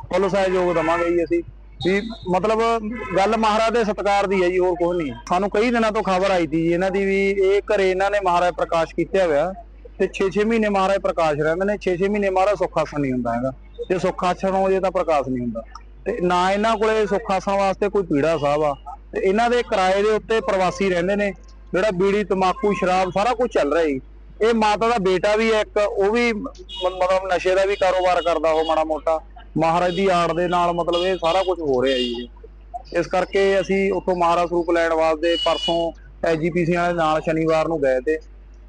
ਪੁਲਿਸ ਸਹਿਯੋਗ ਦਵਾਂਗੇ ਜੀ ਅਸੀਂ। ਵੀ ਮਤਲਬ ਗੱਲ ਮਹਾਰਾਜ ਦੇ ਸਤਕਾਰ ਦੀ ਹੈ ਜੀ, ਹੋਰ ਕੁਝ ਨਹੀਂ। ਸਾਨੂੰ ਕਈ ਦਿਨਾਂ ਤੋਂ ਖਬਰ ਆਈ ਸੀ ਜੀ, ਇਹਨਾਂ ਦੀ ਵੀ ਇਹ ਘਰੇ ਇਹਨਾਂ ਨੇ ਮਹਾਰਾਜ ਪ੍ਰਕਾਸ਼ ਕੀਤਾ ਹੋਇਆ ਤੇ 6-6 ਮਹੀਨੇ ਮਹਾਰਾਜ ਪ੍ਰਕਾਸ਼ ਰਹਿੰਦੇ ਨੇ 6-6 ਮਹੀਨੇ ਮਹਾਰਾਜ ਸੁੱਖ ਨਹੀਂ ਹੁੰਦਾ ਹੈਗਾ। ਜੇ ਸੁੱਖ ਹੋ ਜੇ ਤਾਂ ਪ੍ਰਕਾਸ਼ ਨਹੀਂ ਹੁੰਦਾ। ਤੇ ਨਾ ਇਹਨਾਂ ਕੋਲੇ ਸੁੱਖ ਆਸਣ ਵਾਸਤੇ ਕੋਈ ਪੀੜਾ ਸਾਹਿਬ ਆ। ਤੇ ਇਹਨਾਂ ਦੇ ਕਿਰਾਏ ਦੇ ਉੱਤੇ ਪ੍ਰਵਾਸੀ ਰਹਿੰਦੇ ਨੇ, ਜਿਹੜਾ ਬੀੜੀ ਤਮਾਕੂ ਸ਼ਰਾਬ ਸਾਰਾ ਕੁਝ ਚੱਲ ਰਿਹਾ ਜੀ। ਇਹ ਮਾਤਾ ਦਾ ਬੇਟਾ ਵੀ ਹੈ ਇੱਕ, ਉਹ ਵੀ ਮਤਲਬ ਨਸ਼ੇ ਦਾ ਵੀ ਕਾਰੋਬਾਰ ਕਰਦਾ ਉਹ ਮਾੜਾ ਮੋਟਾ। ਮਹਾਰਾਜ ਦੀ ਆੜ ਦੇ ਨਾਲ ਮਤਲਬ ਇਹ ਸਾਰਾ ਕੁਝ ਹੋ ਰਿਹਾ ਜੀ। ਇਸ ਕਰਕੇ ਅਸੀਂ ਉੱਥੋਂ ਮਹਾਰਾਜ ਸਰੂਪ ਲੈਣ ਵਾਸਤੇ ਪਰਸੋਂ ਐਜੀਪੀਸੀ ਵਾਲੇ ਨਾਲ ਸ਼ਨੀਵਾਰ ਨੂੰ ਗਏ ਤੇ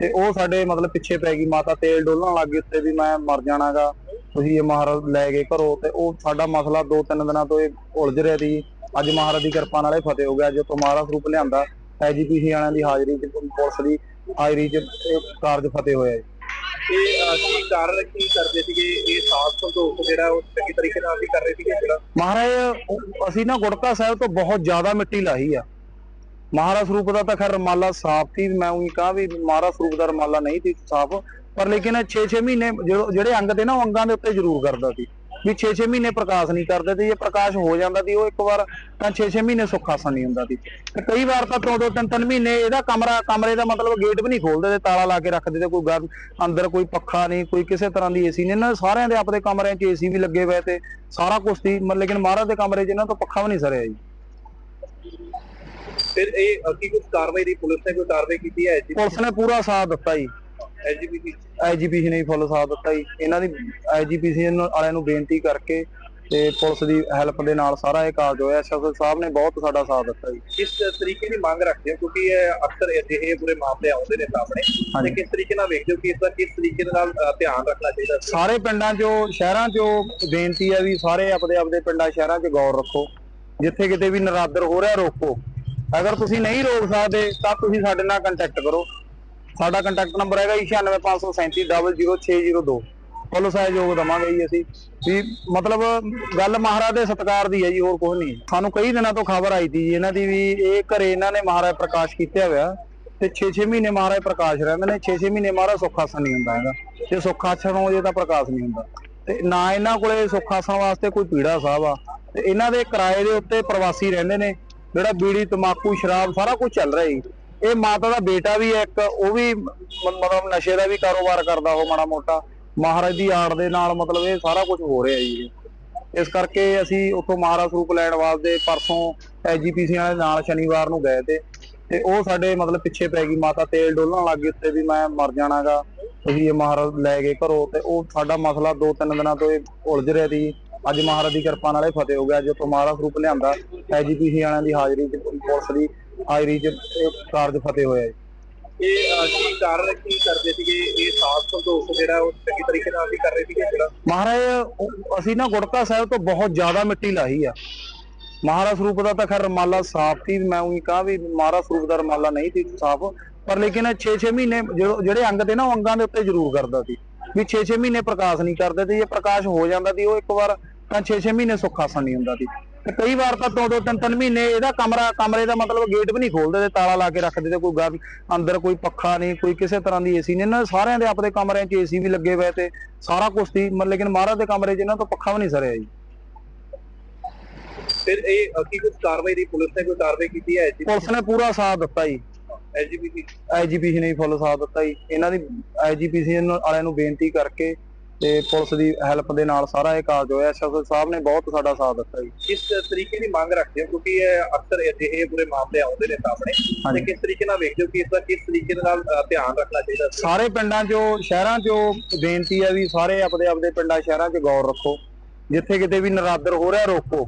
ਤੇ ਉਹ ਸਾਡੇ ਮਤਲਬ ਪਿੱਛੇ ਪੈ ਗਈ, ਮਾਤਾ ਤੇਲ ਡੋਲਣ ਲੱਗ ਗਈ ਉੱਤੇ ਵੀ ਮੈਂ ਮਰ ਜਾਣਾਗਾ, ਤੁਸੀਂ ਇਹ ਮਹਾਰਾਜ ਲੈ ਗਏ ਘਰੋਂ ਤੇ ਉਹ ਸਾਡਾ ਮਸਲਾ ਦੋ ਤਿੰਨ ਦਿਨਾਂ ਤੋਂ ਇਹ ਉਲਝ ਰਿਹਾ ਸੀ। ਅੱਜ ਮਹਾਰਾਜ ਦੀ ਕਿਰਪਾ ਨਾਲ ਇਹ ਫਤਿਹ ਹੋ ਗਿਆ ਜਦੋਂ ਮਹਾਰਾਜ ਸਰੂਪ ਲਿਆਂਦਾ ਐਜੀਪੀਸੀ ਵਾਲਿਆਂ ਦੀ ਹਾਜ਼ਰੀ ਚ, ਪੁਲਿਸ ਦੀ ਹਾਜ਼ਰੀ ਚ ਕਾਰਜ ਫਤਿਹ ਹੋਇਆ ਜੀ।
ਇਹ ਕੀ ਕਾਰਨ, ਕੀ ਕਰਦੇ ਸੀਗੇ? ਇਹ ਸਾਥ ਸੰਤੋਖ ਜਿਹੜਾ, ਉਹ ਚੰਗੀ ਤਰੀਕੇ ਨਾਲ ਵੀ ਕਰ ਰਹੇ ਸੀਗੇ ਜਿਹੜਾ?
ਮਹਾਰਾਜ ਅਸੀਂ ਨਾ ਗੁੜਕਾ ਸਾਹਿਬ ਤੋਂ ਬਹੁਤ ਜ਼ਿਆਦਾ ਮਿੱਟੀ ਲਾਹੀ ਆ। ਮਹਾਰਾਜ ਸਰੂਪ ਦਾ ਤਾਂ ਖੈਰ ਰਮਾਲਾ ਸਾਫ਼ ਸੀ, ਮੈਂ ਉਹੀ ਕਹਾਂ ਵੀ ਮਹਾਰਾਜ ਸਰੂਪ ਦਾ ਰਮਾਲਾ ਨਹੀਂ ਸੀ ਸਾਫ਼, ਪਰ ਲੇਕਿਨ 6-6 ਮਹੀਨੇ, ਜਿਹੜੇ ਜਿਹੜੇ ਅੰਗ ਤੇ ਨਾ, ਉਹ ਅੰਗਾਂ ਦੇ ਉੱਤੇ ਜ਼ਰੂਰ ਕਰਦਾ ਸੀ। ਵੀ 6-6 ਮਹੀਨੇ ਪ੍ਰਕਾਸ਼ ਨਹੀਂ ਕਰਦੇ ਤੇ ਜੇ ਪ੍ਰਕਾਸ਼ ਹੋ ਜਾਂਦਾ ਸੀ ਉਹ ਇੱਕ ਵਾਰ ਤਾਂ 6-6 ਮਹੀਨੇ ਸੁੱਖ ਆਸਣ ਨਹੀਂ ਹੁੰਦਾ ਸੀ। ਤੇ ਕਈ ਵਾਰ ਤਾਂ ਦੋ ਦੋ ਤਿੰਨ ਤਿੰਨ ਮਹੀਨੇ ਇਹਦਾ ਕਮਰਾ ਕਮਰੇ ਦਾ ਮਤਲਬ ਗੇਟ ਵੀ ਨਹੀਂ ਖੋਲਦੇ ਤੇ ਤਾਲਾ ਲਾ ਕੇ ਰੱਖਦੇ ਤੇ ਕੋਈ ਗਰ ਅੰਦਰ ਕੋਈ ਪੱਖਾ ਨਹੀਂ ਕੋਈ ਕਿਸੇ ਤਰ੍ਹਾਂ ਦੀ ਏਸੀ ਨਹੀਂ। ਇਹਨਾਂ ਦੇ ਸਾਰਿਆਂ ਦੇ ਆਪਦੇ ਕਮਰਿਆਂ 'ਚ ਏਸੀ ਵੀ ਲੱਗੇ ਹੋਏ ਤੇ ਸਾਰਾ ਕੁਝ ਸੀ ਮਤਲਬ ਲੇਕਿਨ ਮਹਾਰਾਜ ਦੇ ਕਮਰੇ 'ਚ ਇਹਨਾਂ ਤੋਂ ਪੱਖਾ ਵੀ ਨਹੀਂ ਸਰਿਆ ਜੀ।
ਫਿਰ ਇਹ ਕੀ ਕੁਝ ਕਾਰਵਾਈ ਦੀ ਪੁਲਿਸ ਨੇ ਕੋਈ ਕਾਰਵਾਈ ਕੀਤੀ ਹੈ?
ਪੁਲਿਸ ਨੇ ਪੂਰਾ ਸਾਥ ਦਿੱਤਾ ਜੀ।
ਐਜੀਪੀਸੀ
ਨੇ ਫੁੱਲ ਸਾਥ ਦਿੱਤਾ ਜੀ। ਇਹਨਾਂ ਦੀ ਐਜੀਪੀਸੀ ਵਾਲਿਆਂ ਨੂੰ ਬੇਨਤੀ ਕਰਕੇ ਤੇ ਪੁਲਿਸ ਦੀ ਹੈਲਪ ਦੇ ਨਾਲ ਸਾਰਾ ਇਹ ਕਾਰਜ ਹੋਇਆ। ਐਸਐਸਓ ਸਾਹਿਬ ਨੇ ਬਹੁਤ ਸਾਡਾ ਸਾਥ ਦਿੱਤਾ ਜੀ।
ਕਿਸ ਤਰੀਕੇ ਦੀ ਮੰਗ ਰੱਖਦੇ ਹੋ? ਕਿਉਂਕਿ ਇਹ ਅਕਸਰ ਅਜਿਹੇ ਪੂਰੇ ਮਾਮਲੇ ਆਉਂਦੇ ਨੇ ਸਾਹਮਣੇ। ਤੇ ਕਿਸ ਤਰੀਕੇ ਨਾਲ ਵੇਖਦੇ ਹੋ ਕਿ ਇਸ ਦਾ ਕਿਸ ਤਰੀਕੇ ਦੇ ਨਾਲ ਧਿਆਨ ਰੱਖਣਾ ਚਾਹੀਦਾ
ਸਾਰੇ ਪਿੰਡਾਂ 'ਚੋਂ ਸ਼ਹਿਰਾਂ 'ਚੋਂ ਬੇਨਤੀ ਹੈ ਵੀ ਸਾਰੇ ਆਪਦੇ ਆਪਦੇ ਪਿੰਡਾਂ ਸ਼ਹਿਰਾਂ 'ਚ ਗੌਰ ਰੱਖੋ। ਜਿੱਥੇ ਕਿਤੇ ਵੀ ਨਰਾਦਰ ਹੋ ਰਿਹਾ ਰੋਕੋ। ਅਗਰ ਤੁਸੀਂ ਨਹੀਂ ਰੋਕ ਸਕਦੇ ਤਾਂ ਤੁਸੀਂ ਸਾਡੇ ਨਾਲ ਕੰਟੈਕਟ ਕਰੋ। ਸਾਡਾ ਕੰਟੈਕਟ ਨੰਬਰ ਹੈਗਾ 9653700602 ਫੁੱਲ ਸਹਿਯੋਗ ਦਵਾਂਗੇ ਜੀ ਅਸੀਂ। ਵੀ ਮਤਲਬ ਗੱਲ ਮਹਾਰਾਜ ਦੇ ਸਤਿਕਾਰ ਦੀ ਹੈ ਜੀ, ਹੋਰ ਕੁਝ ਨਹੀਂ। ਸਾਨੂੰ ਕਈ ਦਿਨਾਂ ਤੋਂ ਖਬਰ ਆਈ ਸੀ ਜੀ, ਇਹਨਾਂ ਦੀ ਵੀ ਇਹ ਘਰੇ ਇਹਨਾਂ ਨੇ ਮਹਾਰਾਜ ਪ੍ਰਕਾਸ਼ ਕੀਤਾ ਹੋਇਆ ਤੇ 6-6 ਮਹੀਨੇ ਮਹਾਰਾਜ ਪ੍ਰਕਾਸ਼ ਰਹਿੰਦੇ ਨੇ। 6-6 ਮਹੀਨੇ ਮਹਾਰਾਜ ਸੁੱਖ ਆਸਣ ਨਹੀਂ ਹੁੰਦਾ ਹੈਗਾ। ਜੇ ਸੁੱਖ ਆਸਣ ਹੋ ਜੇ ਤਾਂ ਪ੍ਰਕਾਸ਼ ਨਹੀਂ ਹੁੰਦਾ। ਤੇ ਨਾ ਇਹਨਾਂ ਕੋਲੇ ਸੁੱਖ ਆਸਣ ਵਾਸਤੇ ਕੋਈ ਪੀੜਾ ਸਾਹਿਬ ਆ। ਤੇ ਇਹਨਾਂ ਦੇ ਕਿਰਾਏ ਦੇ ਉੱਤੇ ਪ੍ਰਵਾਸੀ ਰਹਿੰਦੇ ਨੇ। ਜਿਹੜਾ ਬੀੜੀ ਤਮਾਕੂ ਸ਼ਰਾਬ ਸਾਰਾ ਕੁਝ ਚੱਲ ਰਿਹਾ ਜੀ। ਇਹ ਮਾਤਾ ਦਾ ਬੇਟਾ ਵੀ ਹੈ ਇੱਕ, ਉਹ ਵੀ ਮਤਲਬ ਨਸ਼ੇ ਦਾ ਵੀ ਕਾਰੋਬਾਰ ਕਰਦਾ ਉਹ ਮਾੜਾ ਮੋਟਾ। ਮਹਾਰਾਜ ਦੀ ਆੜ ਦੇ ਨਾਲ ਮਤਲਬ ਇਹ ਸਾਰਾ ਕੁਝ ਹੋ ਰਿਹਾ ਜੀ। ਇਸ ਕਰਕੇ ਅਸੀਂ ਉੱਥੋਂ ਮਹਾਰਾਜ ਸਰੂਪ ਲੈਣ ਵਾਸਤੇ ਪਰਸੋਂ ਐਜੀਪੀਸੀ ਵਾਲੇ ਨਾਲ ਸ਼ਨੀਵਾਰ ਨੂੰ ਗਏ ਤੇ ਤੇ ਉਹ ਸਾਡੇ ਮਤਲਬ ਪਿੱਛੇ ਪੈ ਗਈ ਮਾਤਾ, ਤੇਲ ਡੋਲਣ ਲੱਗ ਗਈ ਉੱਤੇ ਵੀ ਮੈਂ ਮਰ ਜਾਣਾਗਾ। ਤੁਸੀਂ ਇਹ ਮਹਾਰਾਜ ਲੈ ਗਏ ਘਰੋਂ ਤੇ ਉਹ ਸਾਡਾ ਮਸਲਾ ਦੋ ਤਿੰਨ ਦਿਨਾਂ ਤੋਂ ਇਹ ਉਲਝ ਰਿਹਾ ਸੀ। ਅੱਜ ਮਹਾਰਾਜ ਦੀ ਕਿਰਪਾ ਨਾਲ ਇਹ ਫਤਿਹ ਹੋ ਗਿਆ, ਜਦੋਂ ਮਹਾਰਾਜ ਸਰੂਪ ਲਿਆਂਦਾ ਐਜੀਪੀਸੀ ਵਾਲਿਆਂ ਦੀ ਹਾਜ਼ਰੀ ਪੁਲਿਸ ਦੀ। ਹਾਜ਼ਰੀ ਚ ਕਾਰਜ ਫਤਿਹ ਹੋਇਆ ਜੀ।
ਇਹ ਕੀ ਕਾਰਨ ਕੀ ਕਰਦੇ ਸੀਗੇ? ਇਹ ਸਾਥ ਸੰਤੋਖ ਜਿਹੜਾ ਉਹ ਚੰਗੀ ਤਰੀਕੇ ਨਾਲ ਵੀ ਕਰ ਰਹੇ ਸੀਗੇ ਜਿਹੜਾ?
ਮਹਾਰਾਜ ਉਹ- ਅਸੀਂ ਨਾ ਗੁੜਕਾ ਸਾਹਿਬ ਤੋਂ ਬਹੁਤ ਜ਼ਿਆਦਾ ਮਿੱਟੀ ਲਾਹੀ ਆ। ਮਹਾਰਾਜ ਸਰੂਪ ਦਾ ਤਾਂ ਖੈਰ ਰਮਾਲਾ ਸਾਫ਼ ਸੀ ਮੈਂ ਉਹੀ ਕਹਾਂ ਵੀ ਮਹਾਰਾਜ ਸਰੂਪ ਦਾ ਰਮਾਲਾ ਨਹੀਂ ਸੀ ਸਾਫ਼ ਪਰ ਲੇਕਿਨ 6-6 ਮਹੀਨੇ ਜਿਹੜੇ ਅੰਗ ਤੇ ਨਾ ਉਹ ਅੰਗਾਂ ਦੇ ਉੱਤੇ ਜ਼ਰੂਰ ਕਰਦਾ ਸੀ। ਵੀ 6-6 ਮਹੀਨੇ ਪ੍ਰਕਾਸ਼ ਨਹੀਂ ਕਰਦੇ ਤੇ ਜੇ ਪ੍ਰਕਾਸ਼ ਹੋ ਜਾਂਦਾ ਸੀ ਉਹ ਇੱਕ ਵਾਰ ਤਾਂ 6-6 ਮਹੀਨੇ ਸੁੱਖਾਸਣ ਨਹੀਂ ਹੁੰਦਾ ਸੀ। ਤੇ ਕਈ ਵਾਰ ਤਾਂ ਦੋ ਦੋ ਤਿੰਨ ਤਿੰਨ ਮਹੀਨੇ ਇਹਦਾ ਕਮਰਾ ਕਮਰੇ ਦਾ ਮਤਲਬ ਗੇਟ ਵੀ ਨਹੀਂ ਖੋਲਦੇ ਤੇ ਤਾਲਾ ਲਾ ਕੇ ਰੱਖਦੇ ਤੇ ਕੋਈ ਗੱਲ ਅੰਦਰ ਕੋਈ ਪੱਖਾ ਨਹੀਂ ਕੋਈ ਕਿਸੇ ਤਰ੍ਹਾਂ ਦੀ ਏਸੀ ਨਹੀਂ। ਇਹਨਾਂ ਸਾਰਿਆਂ ਦੇ ਆਪਣੇ ਕਮਰਿਆਂ 'ਚ ਏਸੀ ਵੀ ਲੱਗੇ ਹੋਏ ਤੇ ਸਾਰਾ ਕੁਝ ਸੀ ਮਤਲਬ ਲੇਕਿਨ ਮਹਾਰਾਜ ਦੇ ਕਮਰੇ 'ਚ ਇਹਨਾਂ ਤੋਂ ਪੱਖਾ ਵੀ ਨਹੀਂ ਸਰਿਆ ਜੀ।
ਫਿਰ ਇਹ ਕੀ ਕੁਝ ਕਾਰਵਾਈ ਦੀ ਪੁਲਿਸ ਨੇ ਕੋਈ ਕਾਰਵਾਈ ਕੀਤੀ ਹੈ?
ਪੁਲਿਸ ਨੇ ਪੂਰਾ ਸਾਥ ਦਿੱਤਾ ਜੀ।
ਐਜੀਪੀਸੀ
ਆਈਜੀਪੀਸੀ ਨੇ ਫੁੱਲ ਸਾਥ ਦਿੱਤਾ ਜੀ। ਇਹਨਾਂ ਦੀ ਆਈਜੀਪੀਸੀ ਵਾਲਿਆਂ ਨੂੰ ਬੇਨਤੀ ਕਰਕੇ ਤੇ ਪੁਲਿਸ ਦੀ ਹੈਲਪ ਦੇ ਨਾਲ ਸਾਰਾ ਇਹ ਕਾਰਜ ਹੋਇਆ। ਐਸਐਸਓ ਸਾਹਿਬ ਨੇ ਬਹੁਤ ਸਾਡਾ ਸਾਥ ਦਿੱਤਾ ਜੀ।
ਕਿਸ ਤਰੀਕੇ ਦੀ ਮੰਗ ਰੱਖਦੇ ਹੋ? ਕਿਉਂਕਿ ਇਹ ਅਕਸਰ ਅਜਿਹੇ ਪੂਰੇ ਮਾਮਲੇ ਆਉਂਦੇ ਨੇ ਸਾਹਮਣੇ। ਤੇ ਕਿਸ ਤਰੀਕੇ ਨਾਲ ਵੇਖਦੇ ਹੋ ਕਿ ਇਸ ਦਾ ਕਿਸ ਤਰੀਕੇ ਦੇ ਨਾਲ ਧਿਆਨ ਰੱਖਣਾ ਚਾਹੀਦਾ
ਸਾਰੇ ਪਿੰਡਾਂ 'ਚੋਂ ਸ਼ਹਿਰਾਂ 'ਚੋਂ ਬੇਨਤੀ ਹੈ ਵੀ ਸਾਰੇ ਆਪਦੇ ਆਪਦੇ ਪਿੰਡਾਂ ਸ਼ਹਿਰਾਂ 'ਚ ਗੌਰ ਰੱਖੋ। ਜਿੱਥੇ ਕਿਤੇ ਵੀ ਨਰਾਦਰ ਹੋ ਰਿਹਾ ਰੋਕੋ।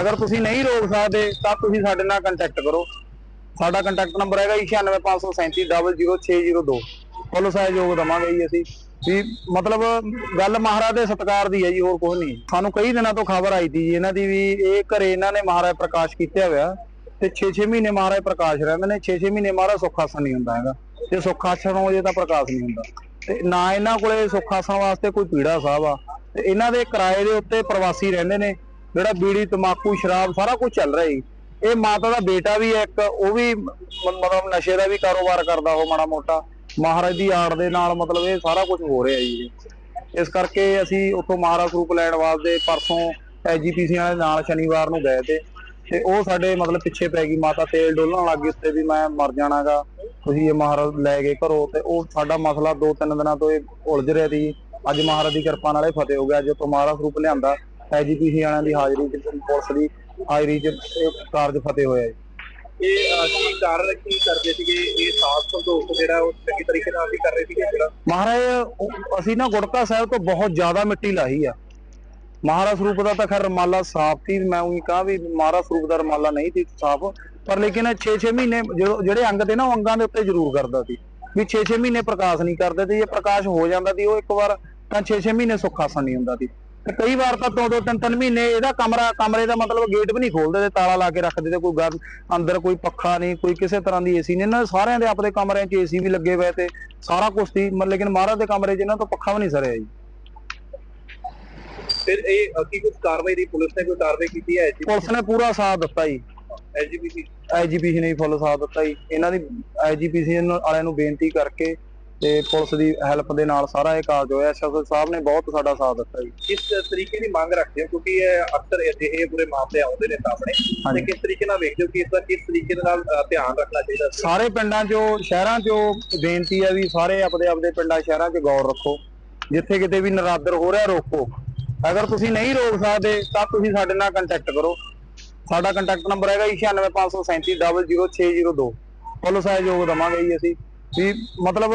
ਅਗਰ ਤੁਸੀਂ ਨਹੀਂ ਰੋਕ ਸਕਦੇ ਤਾਂ ਤੁਸੀਂ ਸਾਡੇ ਨਾਲ ਕੰਟੈਕਟ ਕਰੋ। ਸਾਡਾ ਕੰਟੈਕਟ ਨੰਬਰ ਹੈਗਾ 9653300602 ਫੁੱਲ ਸਹਿਯੋਗ ਦਵਾਂਗੇ ਜੀ ਅਸੀਂ। ਵੀ ਮਤਲਬ ਗੱਲ ਮਹਾਰਾਜ ਦੇ ਸਤਿਕਾਰ ਦੀ ਹੈ ਜੀ, ਹੋਰ ਕੁਝ ਨਹੀਂ। ਸਾਨੂੰ ਕਈ ਦਿਨਾਂ ਤੋਂ ਖਬਰ ਆਈ ਸੀ ਜੀ, ਇਹਨਾਂ ਦੀ ਵੀ ਇਹ ਘਰੇ ਇਹਨਾਂ ਨੇ ਮਹਾਰਾਜ ਪ੍ਰਕਾਸ਼ ਕੀਤਾ ਹੋਇਆ ਤੇ 6-6 ਮਹੀਨੇ ਮਹਾਰਾਜ ਪ੍ਰਕਾਸ਼ ਰਹਿੰਦੇ ਨੇ। 6-6 ਮਹੀਨੇ ਮਹਾਰਾਜ ਸੁੱਖ ਆਸਣ ਨਹੀਂ ਹੁੰਦਾ ਹੈਗਾ। ਜੇ ਸੁੱਖ ਆਸਣ ਹੋ ਜੇ ਤਾਂ ਪ੍ਰਕਾਸ਼ ਨਹੀਂ ਹੁੰਦਾ। ਤੇ ਨਾ ਇਹਨਾਂ ਕੋਲੇ ਸੁੱਖ ਆਸਣ ਵਾਸਤੇ ਕੋਈ ਪੀੜਾ ਸਾਹਿਬ ਆ। ਤੇ ਇਹਨਾਂ ਦੇ ਕਿਰਾਏ ਦੇ ਉੱਤੇ ਪ੍ਰਵਾਸੀ ਰਹਿੰਦੇ ਨੇ, ਜਿਹੜਾ ਬੀੜੀ ਤਮਾਕੂ ਸ਼ਰਾਬ ਸਾਰਾ ਕੁਝ ਚੱਲ ਰਿਹਾ ਜੀ। ਇਹ ਮਾਤਾ ਦਾ ਬੇਟਾ ਵੀ ਹੈ ਇੱਕ, ਉਹ ਵੀ ਮਤਲਬ ਨਸ਼ੇ ਦਾ ਵੀ ਕਾਰੋਬਾਰ ਕਰਦਾ ਉਹ ਮਾੜਾ ਮੋਟਾ। ਮਹਾਰਾਜ ਦੀ ਆੜ ਦੇ ਨਾਲ ਮਤਲਬ ਇਹ ਸਾਰਾ ਕੁਝ ਹੋ ਰਿਹਾ ਜੀ। ਇਸ ਕਰਕੇ ਅਸੀਂ ਉੱਥੋਂ ਮਹਾਰਾਜ ਸਰੂਪ ਲੈਣ ਵਾਸਤੇ ਪਰਸੋਂ ਐਜੀਪੀਸੀ ਵਾਲੇ ਨਾਲ ਸ਼ਨੀਵਾਰ ਨੂੰ ਗਏ ਤੇ ਤੇ ਉਹ ਸਾਡੇ ਮਤਲਬ ਪਿੱਛੇ ਪੈ ਗਈ, ਮਾਤਾ ਤੇਲ ਡੋਲਣ ਲੱਗ ਗਈ ਉੱਤੇ ਵੀ ਮੈਂ ਮਰ ਜਾਣਾਗਾ, ਤੁਸੀਂ ਇਹ ਮਹਾਰਾਜ ਲੈ ਗਏ ਘਰੋਂ ਤੇ ਉਹ ਸਾਡਾ ਮਸਲਾ ਦੋ ਤਿੰਨ ਦਿਨਾਂ ਤੋਂ ਇਹ ਉਲਝ ਰਿਹਾ ਸੀ। ਅੱਜ ਮਹਾਰਾਜ ਦੀ ਕਿਰਪਾ ਨਾਲ ਇਹ ਫਤਿਹ ਹੋ ਗਿਆ, ਅੱਜ ਤੋਂ ਮਹਾਰਾਜ ਸਰੂਪ ਲਿਆਂਦਾ ਐਜੀਪੀਸੀ ਵਾਲਿਆਂ ਦੀ ਹਾਜ਼ਰੀ ਚ ਪੁਲਿਸ ਦੀ ਹਾਜ਼ਰੀ ਚ ਕਾਰਜ ਫਤਿਹ ਹੋਇਆ ਜੀ।
ਇਹ ਅਹ, ਕੀ ਕਾਰਨ ਕੀ ਕਰਦੇ ਸੀਗੇ? ਇਹ ਸਾਥ ਸੰਤੋਖ ਜਿਹੜਾ ਉਹ ਚੰਗੀ ਤਰੀਕੇ ਨਾਲ ਵੀ ਕਰ ਰਹੇ ਸੀਗੇ ਜਿਹੜਾ?
ਮਹਾਰਾਜ ਉਹ- ਅਸੀਂ ਨਾ ਗੁੜਕਾ ਸਾਹਿਬ ਤੋਂ ਬਹੁਤ ਜ਼ਿਆਦਾ ਮਿੱਟੀ ਲਾਹੀ ਆ। ਮਹਾਰਾਜ ਸਰੂਪ ਦਾ ਤਾਂ ਖੈਰ ਰਮਾਲਾ ਸਾਫ਼ ਸੀ ਮੈਂ ਉਹੀ ਕਹਾਂ ਵੀ ਮਹਾਰਾਜ ਸਰੂਪ ਦਾ ਰਮਾਲਾ ਨਹੀਂ ਸੀ ਸਾਫ਼ ਪਰ ਲੇਕਿਨ 6-6 ਮਹੀਨੇ ਜੋ- ਜਿਹੜੇ ਅੰਗ ਤੇ ਨਾ ਉਹ ਅੰਗਾਂ ਦੇ ਉੱਤੇ ਜ਼ਰੂਰ ਕਰਦਾ ਸੀ। ਵੀ 6-6 ਮਹੀਨੇ ਪ੍ਰਕਾਸ਼ ਨਹੀਂ ਕਰਦੇ ਤੇ ਜੇ ਪ੍ਰਕਾਸ਼ ਹੋ ਜਾਂਦਾ ਸੀ ਉਹ ਇੱਕ ਵਾਰ ਤਾਂ 6-6 ਮਹੀਨੇ ਸੁੱਖ ਆਸਣ ਨਹੀਂ ਹੁੰਦਾ ਸੀ। ਤੇ ਕਈ ਵਾਰ ਤਾਂ ਦੋ ਦੋ ਤਿੰਨ ਤਿੰਨ ਮਹੀਨੇ ਇਹਦਾ ਕਮਰਾ ਕਮਰੇ ਦਾ ਮਤਲਬ ਗੇਟ ਵੀ ਨਹੀਂ ਖੋਲਦੇ ਤੇ ਤਾਲਾ ਲਾ ਕੇ ਰੱਖਦੇ ਤੇ ਕੋਈ ਗੱਲ ਅੰਦਰ ਕੋਈ ਪੱਖਾ ਨਹੀਂ ਕੋਈ ਕਿਸੇ ਤਰ੍ਹਾਂ ਦੀ ਏਸੀ ਨਹੀਂ। ਇਹਨਾਂ ਸਾਰਿਆਂ ਦੇ ਆਪਣੇ ਕਮਰਿਆਂ 'ਚ ਏਸੀ ਵੀ ਲੱਗੇ ਹੋਏ ਤੇ ਸਾਰਾ ਕੁਝ ਸੀ ਮਤਲਬ ਲੇਕਿਨ ਮਹਾਰਾਜ ਦੇ ਕਮਰੇ 'ਚ ਇਹਨਾਂ ਤੋਂ ਪੱਖਾ ਵੀ ਨਹੀਂ ਸਰਿਆ ਜੀ।
ਫਿਰ ਇਹ ਕੀ ਕੁਝ ਕਾਰਵਾਈ ਦੀ ਪੁਲਿਸ ਨੇ ਕੋਈ ਕਾਰਵਾਈ ਕੀਤੀ ਹੈ?
ਪੁਲਿਸ ਨੇ ਪੂਰਾ ਸਾਥ ਦਿੱਤਾ ਜੀ।
ਐਜੀਪੀਸੀ
ਆਈਜੀਪੀਸੀ ਨੇ ਫੁੱਲ ਸਾਥ ਦਿੱਤਾ ਜੀ। ਇਹਨਾਂ ਦੀ ਆਈਜੀਪੀਸੀ ਵਾਲਿਆਂ ਨੂੰ ਬੇਨਤੀ ਕਰਕੇ ਤੇ ਪੁਲਿਸ ਦੀ ਹੈਲਪ ਦੇ ਨਾਲ ਸਾਰਾ ਇਹ ਕਾਰਜ ਹੋਇਆ। ਐਸਐਸਓ ਸਾਹਿਬ ਨੇ ਬਹੁਤ ਸਾਡਾ ਸਾਥ ਦਿੱਤਾ ਜੀ।
ਕਿਸ ਤਰੀਕੇ ਦੀ ਮੰਗ ਰੱਖਦੇ ਹੋ? ਕਿਉਂਕਿ ਇਹ ਅਕਸਰ ਅਜਿਹੇ ਪੂਰੇ ਮਾਮਲੇ ਆਉਂਦੇ ਨੇ ਸਾਹਮਣੇ। ਤੇ। ਕਿਸ ਤਰੀਕੇ ਨਾਲ ਵੇਖਦੇ ਹੋ ਕਿ ਇਸ ਦਾ ਕਿਸ ਤਰੀਕੇ ਦੇ ਨਾਲ ਧਿਆਨ ਰੱਖਣਾ ਚਾਹੀਦਾ
ਸਾਰੇ ਪਿੰਡਾਂ 'ਚੋਂ ਸ਼ਹਿਰਾਂ 'ਚੋਂ ਬੇਨਤੀ ਹੈ ਵੀ ਸਾਰੇ ਆਪਦੇ ਆਪਦੇ ਪਿੰਡਾਂ ਸ਼ਹਿਰਾਂ 'ਚ ਗੌਰ ਰੱਖੋ। ਜਿੱਥੇ ਕਿਤੇ ਵੀ ਨਰਾਦਰ ਹੋ ਰਿਹਾ ਰੋਕੋ। ਅਗਰ ਤੁਸੀਂ ਨਹੀਂ ਰੋਕ ਸਕਦੇ ਤਾਂ ਤੁਸੀਂ ਸਾਡੇ ਨਾਲ ਕੰਟੈਕਟ ਕਰੋ। ਸਾਡਾ ਕੰਟੈਕਟ ਨੰਬਰ ਹੈਗਾ 9653300602 ਫੁੱਲ ਸਹਿਯੋਗ ਦਵਾਂਗੇ ਜੀ ਅਸੀਂ। ਵੀ ਮਤਲਬ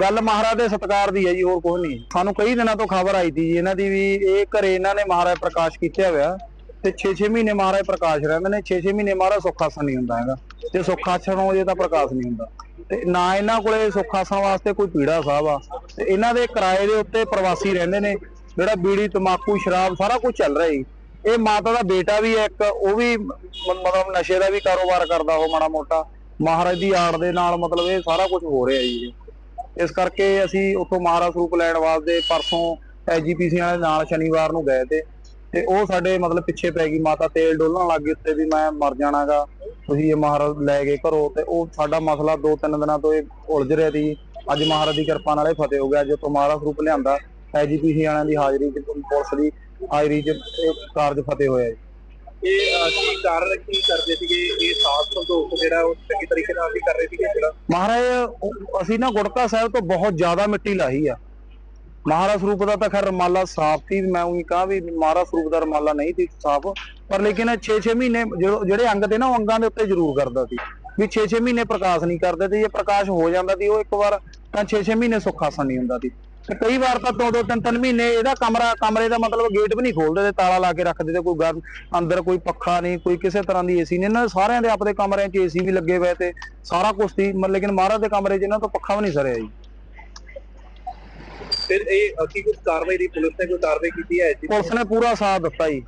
ਗੱਲ ਮਹਾਰਾਜ ਦੇ ਸਤਿਕਾਰ ਦੀ ਹੈ ਜੀ, ਹੋਰ ਕੁਝ ਨਹੀਂ। ਸਾਨੂੰ ਕਈ ਦਿਨਾਂ ਤੋਂ ਖਬਰ ਆਈ ਸੀ ਜੀ, ਇਹਨਾਂ ਦੀ ਵੀ ਇਹ ਘਰੇ ਇਹਨਾਂ ਨੇ ਮਹਾਰਾਜ ਪ੍ਰਕਾਸ਼ ਕੀਤਾ ਹੋਇਆ ਤੇ 6-6 ਮਹੀਨੇ ਮਹਾਰਾਜ ਪ੍ਰਕਾਸ਼ ਰਹਿੰਦੇ ਨੇ 6-6 ਮਹੀਨੇ ਮਹਾਰਾਜ ਸੁੱਖ ਆਸਣ ਨਹੀਂ ਹੁੰਦਾ ਹੈਗਾ। ਜੇ ਸੁੱਖ ਆਸਣ ਹੋ ਜੇ ਤਾਂ ਪ੍ਰਕਾਸ਼ ਨਹੀਂ ਹੁੰਦਾ। ਤੇ ਨਾ ਇਹਨਾਂ ਕੋਲੇ ਸੁੱਖ ਆਸਣ ਵਾਸਤੇ ਕੋਈ ਪੀੜਾ ਸਾਹਿਬ ਆ। ਤੇ ਇਹਨਾਂ ਦੇ ਕਿਰਾਏ ਦੇ ਉੱਤੇ ਪ੍ਰਵਾਸੀ ਰਹਿੰਦੇ ਨੇ, ਜਿਹੜਾ ਬੀੜੀ ਤਮਾਕੂ ਸ਼ਰਾਬ ਸਾਰਾ ਕੁਝ ਚੱਲ ਰਿਹਾ ਜੀ। ਇਹ ਮਾਤਾ ਦਾ ਬੇਟਾ ਵੀ ਹੈ ਇੱਕ, ਉਹ ਵੀ ਮਤਲਬ ਨਸ਼ੇ ਦਾ ਵੀ ਕਾਰੋਬਾਰ ਕਰਦਾ ਉਹ ਮਾੜਾ ਮੋਟਾ। ਮਹਾਰਾਜ ਦੀ ਆੜ ਦੇ ਨਾਲ ਮਤਲਬ ਇਹ ਸਾਰਾ ਕੁਝ ਹੋ ਰਿਹਾ ਜੀ। ਇਸ ਕਰਕੇ ਅਸੀਂ ਉੱਥੋਂ ਮਹਾਰਾਜ ਸਰੂਪ ਲੈਣ ਵਾਸਤੇ ਪਰਸੋਂ ਐਜੀਪੀਸੀ ਵਾਲੇ ਨਾਲ ਸ਼ਨੀਵਾਰ ਨੂੰ ਗਏ ਤੇ ਤੇ ਉਹ ਸਾਡੇ ਮਤਲਬ ਪਿੱਛੇ ਪੈ ਗਈ, ਮਾਤਾ ਤੇਲ ਡੋਲਣ ਲੱਗ ਗਈ ਉੱਤੇ ਵੀ ਮੈਂ ਮਰ ਜਾਣਾਗਾ, ਤੁਸੀਂ ਇਹ ਮਹਾਰਾਜ ਲੈ ਗਏ ਘਰੋਂ ਤੇ ਉਹ ਸਾਡਾ ਮਸਲਾ ਦੋ ਤਿੰਨ ਦਿਨਾਂ ਤੋਂ ਇਹ ਉਲਝ ਰਿਹਾ ਸੀ। ਅੱਜ ਮਹਾਰਾਜ ਦੀ ਕਿਰਪਾ ਨਾਲ ਇਹ ਫਤਿਹ ਹੋ ਗਿਆ ਜੋ ਮਹਾਰਾਜ ਸਰੂਪ ਲਿਆਂਦਾ ਐਜੀਪੀਸੀ ਵਾਲਿਆਂ ਦੀ ਹਾਜ਼ਰੀ ਚ, ਪੁਲਿਸ ਦੀ ਹਾਜ਼ਰੀ ਚ ਕਾਰਜ ਫਤਿਹ ਹੋਇਆ ਜੀ।
ਇਹ ਅਹ, ਕੀ ਕਾਰਨ ਕੀ ਕਰਦੇ ਸੀਗੇ? ਇਹ ਸਾਥ ਸੰਤੋਖ ਜਿਹੜਾ ਉਹ ਚੰਗੀ ਤਰੀਕੇ ਨਾਲ ਵੀ ਕਰ ਰਹੇ ਸੀਗੇ ਜਿਹੜਾ?
ਮਹਾਰਾਜ ਉਹ- ਅਸੀਂ ਨਾ ਗੁੜਕਾ ਸਾਹਿਬ ਤੋਂ ਬਹੁਤ ਜ਼ਿਆਦਾ ਮਿੱਟੀ ਲਾਹੀ ਆ। ਮਹਾਰਾਜ ਸਰੂਪ ਦਾ ਤਾਂ ਖੈਰ ਰਮਾਲਾ ਸਾਫ਼ ਸੀ ਮੈਂ ਉਹੀ ਕਹਾਂ ਵੀ ਮਹਾਰਾਜ ਸਰੂਪ ਦਾ ਰਮਾਲਾ ਨਹੀਂ ਸੀ ਸਾਫ਼ ਪਰ ਲੇਕਿਨ 6-6 ਮਹੀਨੇ ਜਦੋਂ- ਜਿਹੜੇ ਅੰਗ ਤੇ ਨਾ ਉਹ ਅੰਗਾਂ ਦੇ ਉੱਤੇ ਜ਼ਰੂਰ ਕਰਦਾ ਸੀ। ਵੀ 6-6 ਮਹੀਨੇ ਪ੍ਰਕਾਸ਼ ਨਹੀਂ ਕਰਦੇ ਤੇ ਜੇ ਪ੍ਰਕਾਸ਼ ਹੋ ਜਾਂਦਾ ਸੀ ਉਹ ਇੱਕ ਵਾਰ ਤਾਂ 6-6 ਮਹੀਨੇ ਸੁੱਖ ਆਸਣ ਨਹੀਂ ਹੁੰਦਾ ਸੀ। ਤੇ ਕਈ ਵਾਰ ਤਾਂ ਦੋ ਦੋ ਤਿੰਨ ਤਿੰਨ ਮਹੀਨੇ ਇਹਦਾ ਕਮਰਾ ਕਮਰੇ ਦਾ ਮਤਲਬ ਗੇਟ ਵੀ ਨਹੀਂ ਖੋਲਦੇ ਤੇ ਤਾਲਾ ਲਾ ਕੇ ਰੱਖਦੇ ਤੇ ਕੋਈ ਗਰ ਅੰਦਰ ਕੋਈ ਪੱਖਾ ਨਹੀਂ ਕੋਈ ਕਿਸੇ ਤਰ੍ਹਾਂ ਦੀ ਏਸੀ ਨਹੀਂ। ਇਹਨਾਂ ਸਾਰਿਆਂ ਦੇ ਆਪਦੇ ਕਮਰਿਆਂ 'ਚ ਏਸੀ ਵੀ ਲੱਗੇ ਹੋਏ ਤੇ ਸਾਰਾ ਕੁਝ ਸੀ ਮਤਲਬ ਲੇਕਿਨ ਮਹਾਰਾਜ ਦੇ ਕਮਰੇ 'ਚ ਇਹਨਾਂ ਤੋਂ ਪੱਖਾ ਵੀ ਨਹੀਂ ਸਰਿਆ ਜੀ।
ਫਿਰ ਇਹ ਅਸੀਂ ਕੁਝ ਕਾਰਵਾਈ ਦੀ ਪੁਲਿਸ ਨੇ ਕੋਈ ਕਾਰਵਾਈ ਕੀਤੀ ਹੈ?
ਪੁਲਿਸ ਨੇ ਪੂਰਾ ਸਾਥ ਦਿੱਤਾ ਜੀ।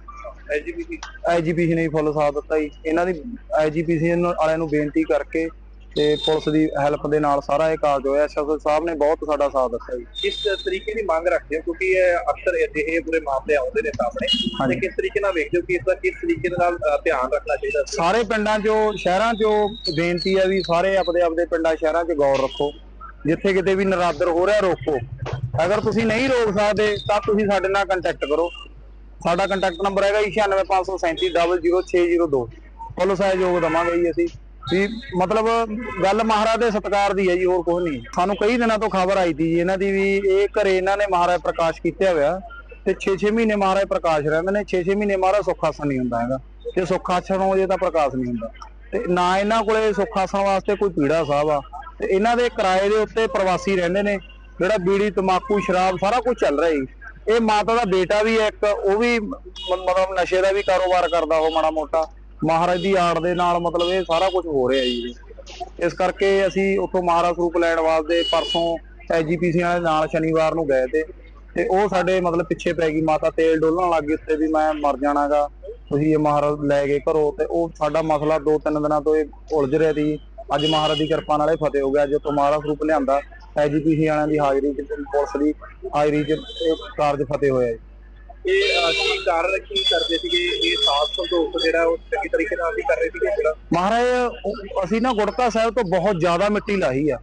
ਐਜੀਪੀਸੀ
ਆਈਜੀਪੀਸੀ ਨੇ ਫੁੱਲ ਸਾਥ ਦਿੱਤਾ ਜੀ। ਇਹਨਾਂ ਦੀ ਆਈਜੀਪੀਸੀ ਵਾਲਿਆਂ ਨੂੰ ਬੇਨਤੀ ਕਰਕੇ ਤੇ ਪੁਲਿਸ ਦੀ ਹੈਲਪ ਦੇ ਨਾਲ ਸਾਰਾ ਇਹ ਕਾਰਜ ਹੋਇਆ। ਐਸਐਸਓ ਸਾਹਿਬ ਨੇ ਬਹੁਤ ਸਾਡਾ ਸਾਥ ਦਿੱਤਾ ਜੀ।
ਕਿਸ ਤਰੀਕੇ ਦੀ ਮੰਗ ਰੱਖਦੇ ਹੋ? ਕਿਉਂਕਿ ਇਹ ਅਕਸਰ ਅਜਿਹੇ ਪੂਰੇ ਮਾਮਲੇ ਆਉਂਦੇ ਨੇ ਸਾਹਮਣੇ। ਤੇ ਕਿਸ ਤਰੀਕੇ ਨਾਲ ਵੇਖਦੇ ਹੋ ਕਿ ਇਸ ਦਾ ਕਿਸ ਤਰੀਕੇ ਦੇ ਨਾਲ ਧਿਆਨ ਰੱਖਣਾ ਚਾਹੀਦਾ
ਸਾਰੇ ਪਿੰਡਾਂ 'ਚੋਂ ਸ਼ਹਿਰਾਂ 'ਚੋਂ ਬੇਨਤੀ ਹੈ ਵੀ ਸਾਰੇ ਆਪਦੇ ਆਪਦੇ ਪਿੰਡਾਂ ਸ਼ਹਿਰਾਂ 'ਚ ਗੌਰ ਰੱਖੋ। ਜਿੱਥੇ ਕਿਤੇ ਵੀ ਨਰਾਦਰ ਹੋ ਰਿਹਾ ਰੋਕੋ। ਅਗਰ ਤੁਸੀਂ ਨਹੀਂ ਰੋਕ ਸਕਦੇ ਤਾਂ ਤੁਸੀਂ ਸਾਡੇ ਨਾਲ ਕੰਟੈਕਟ ਕਰੋ। ਸਾਡਾ ਕੰਟੈਕਟ ਨੰਬਰ ਹੈਗਾ 9653700602 ਫੁੱਲ ਸਹਿਯੋਗ ਦਵਾਂਗੇ ਜੀ ਅਸੀਂ। ਵੀ ਮਤਲਬ ਗੱਲ ਮਹਾਰਾਜ ਦੇ ਸਤਕਾਰ ਦੀ ਹੈ ਜੀ, ਹੋਰ ਕੁਝ ਨਹੀਂ। ਸਾਨੂੰ ਕਈ ਦਿਨਾਂ ਤੋਂ ਖਬਰ ਆਈ ਸੀ ਜੀ, ਇਹਨਾਂ ਦੀ ਵੀ ਇਹ ਘਰੇ ਇਹਨਾਂ ਨੇ ਮਹਾਰਾਜ ਪ੍ਰਕਾਸ਼ ਕੀਤਾ ਹੋਇਆ ਤੇ 6-6 ਮਹੀਨੇ ਮਹਾਰਾਜ ਪ੍ਰਕਾਸ਼ ਰਹਿੰਦੇ ਨੇ 6-6 ਮਹੀਨੇ ਮਹਾਰਾਜ ਸੁੱਖ ਆਸਣ ਨਹੀਂ ਹੁੰਦਾ ਹੈਗਾ। ਜੇ ਸੁੱਖ ਆਸਣ ਹੋ ਜੇ ਤਾਂ ਪ੍ਰਕਾਸ਼ ਨਹੀਂ ਹੁੰਦਾ। ਤੇ ਨਾ ਇਹਨਾਂ ਕੋਲੇ ਸੁੱਖ ਆਸਣ ਵਾਸਤੇ ਕੋਈ ਪੀੜਾ ਸਾਹਿਬ ਆ। ਤੇ ਇਹਨਾਂ ਦੇ ਕਿਰਾਏ ਦੇ ਉੱਤੇ ਪ੍ਰਵਾਸੀ ਰਹਿੰਦੇ ਨੇ, ਜਿਹੜਾ ਬੀੜੀ ਤਮਾਕੂ ਸ਼ਰਾਬ ਸਾਰਾ ਕੁਝ ਚੱਲ ਰਿਹਾ ਜੀ। ਇਹ ਮਾਤਾ ਦਾ ਬੇਟਾ ਵੀ ਹੈ ਇੱਕ, ਉਹ ਵੀ ਮਤਲਬ ਨਸ਼ੇ ਦਾ ਵੀ ਕਾਰੋਬਾਰ ਕਰਦਾ ਉਹ ਮਾੜਾ ਮੋਟਾ। ਮਹਾਰਾਜ ਦੀ ਆੜ ਦੇ ਨਾਲ ਮਤਲਬ ਇਹ ਸਾਰਾ ਕੁਝ ਹੋ ਰਿਹਾ ਜੀ। ਇਸ ਕਰਕੇ ਅਸੀਂ ਉੱਥੋਂ ਮਹਾਰਾਜ ਸਰੂਪ ਲੈਣ ਵਾਸਤੇ ਪਰਸੋਂ ਐਜੀਪੀਸੀ ਵਾਲੇ ਨਾਲ ਸ਼ਨੀਵਾਰ ਨੂੰ ਗਏ ਤੇ ਤੇ ਉਹ ਸਾਡੇ ਮਤਲਬ ਪਿੱਛੇ ਪੈ ਗਈ ਮਾਤਾ ਤੇਲ ਡੋਲਣ ਲੱਗ ਗਈ ਉੱਤੇ ਵੀ ਮੈਂ ਮਰ ਜਾਣਾਗਾ, ਤੁਸੀਂ ਇਹ ਮਹਾਰਾਜ ਲੈ ਗਏ ਘਰੋਂ ਤੇ ਉਹ ਸਾਡਾ ਮਸਲਾ ਦੋ ਤਿੰਨ ਦਿਨਾਂ ਤੋਂ ਇਹ ਉਲਝ ਰਿਹਾ ਸੀ। ਅੱਜ ਮਹਾਰਾਜ ਦੀ ਕਿਰਪਾ ਨਾਲ ਇਹ ਫਤਿਹ ਹੋ ਗਿਆ ਜੋ ਮਹਾਰਾਜ ਸਰੂਪ ਲਿਆਂਦਾ ਐਜੀਪੀਸੀ ਵਾਲਿਆਂ ਦੀ ਹਾਜ਼ਰੀ ਚ ਪੁਲਿਸ ਦੀ ਹਾਜ਼ਰੀ ਚ ਕਾਰਜ ਫਤਿਹ ਹੋਇਆ ਜੀ।
ਇਹ ਅਹ, ਕੀ ਕਾਰਨ ਕੀ ਕਰਦੇ ਸੀਗੇ? ਇਹ ਸਾਥ ਸੰਤੋਖ ਜਿਹੜਾ ਉਹ ਚੰਗੀ ਤਰੀਕੇ ਨਾਲ ਵੀ ਕਰ ਰਹੇ ਸੀਗੇ ਜਿਹੜਾ?
ਮਹਾਰਾਜ ਉਹ- ਅਸੀਂ ਨਾ ਗੁੜਕਾ ਸਾਹਿਬ ਤੋਂ ਬਹੁਤ ਜ਼ਿਆਦਾ ਮਿੱਟੀ ਲਾਹੀ ਆ।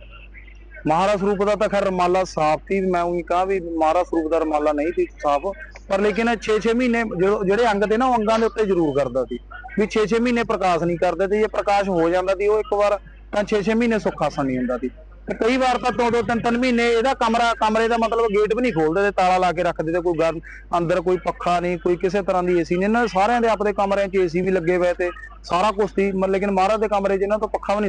ਮਹਾਰਾਜ ਸਰੂਪ ਦਾ ਤਾਂ ਖੈਰ ਰਮਾਲਾ ਸਾਫ਼ ਸੀ ਮੈਂ ਉਹੀ ਕਹਾਂ ਵੀ ਮਹਾਰਾਜ ਸਰੂਪ ਦਾ ਰਮਾਲਾ ਨਹੀਂ ਸੀ ਸਾਫ਼ ਪਰ ਲੇਕਿਨ 6-6 ਮਹੀਨੇ ਜਦੋਂ- ਜਿਹੜੇ ਅੰਗ ਤੇ ਨਾ ਉਹ ਅੰਗਾਂ ਦੇ ਉੱਤੇ ਜ਼ਰੂਰ ਕਰਦਾ ਸੀ ਵੀ 6-6 ਮਹੀਨੇ ਪ੍ਰਕਾਸ਼ ਨਹੀਂ ਕਰਦੇ ਤੇ ਜੇ ਪ੍ਰਕਾਸ਼ ਹੋ ਜਾਂਦਾ ਸੀ ਉਹ ਇੱਕ ਵਾਰ ਤਾਂ 6-6 ਮਹੀਨੇ ਸੁੱਖ ਆਸਣ ਨਹੀਂ ਹੁੰਦਾ ਸੀ। ਤੇ ਕਈ ਵਾਰ ਤਾਂ ਦੋ ਦੋ ਤਿੰਨ ਤਿੰਨ ਮਹੀਨੇ ਇਹਦਾ ਕਮਰਾ, ਕਮਰੇ ਦਾ ਮਤਲਬ ਗੇਟ ਵੀ ਨਹੀਂ ਖੋਲਦੇ ਤੇ ਤਾਲਾ ਲਾ ਕੇ ਰੱਖਦੇ ਤੇ ਕੋਈ ਗਰ, ਅੰਦਰ ਕੋਈ ਪੱਖਾ ਨਹੀਂ, ਕੋਈ ਕਿਸੇ ਤਰ੍ਹਾਂ ਦੀ ਏਸੀ ਨਹੀਂ। ਇਹਨਾਂ ਸਾਰਿਆਂ ਦੇ ਆਪਣੇ ਕਮਰਿਆਂ 'ਚ ਏਸੀ ਵੀ ਲੱਗੇ ਹੋਏ ਤੇ ਸਾਰਾ ਕੁਝ ਸੀ ਮਤਲਬ ਲੇਕਿਨ ਮਹਾਰਾਜ ਦੇ ਕਮਰੇ 'ਚ ਇਹਨਾਂ ਤੋਂ ਪੱਖਾ ਵੀ ਨਹੀਂ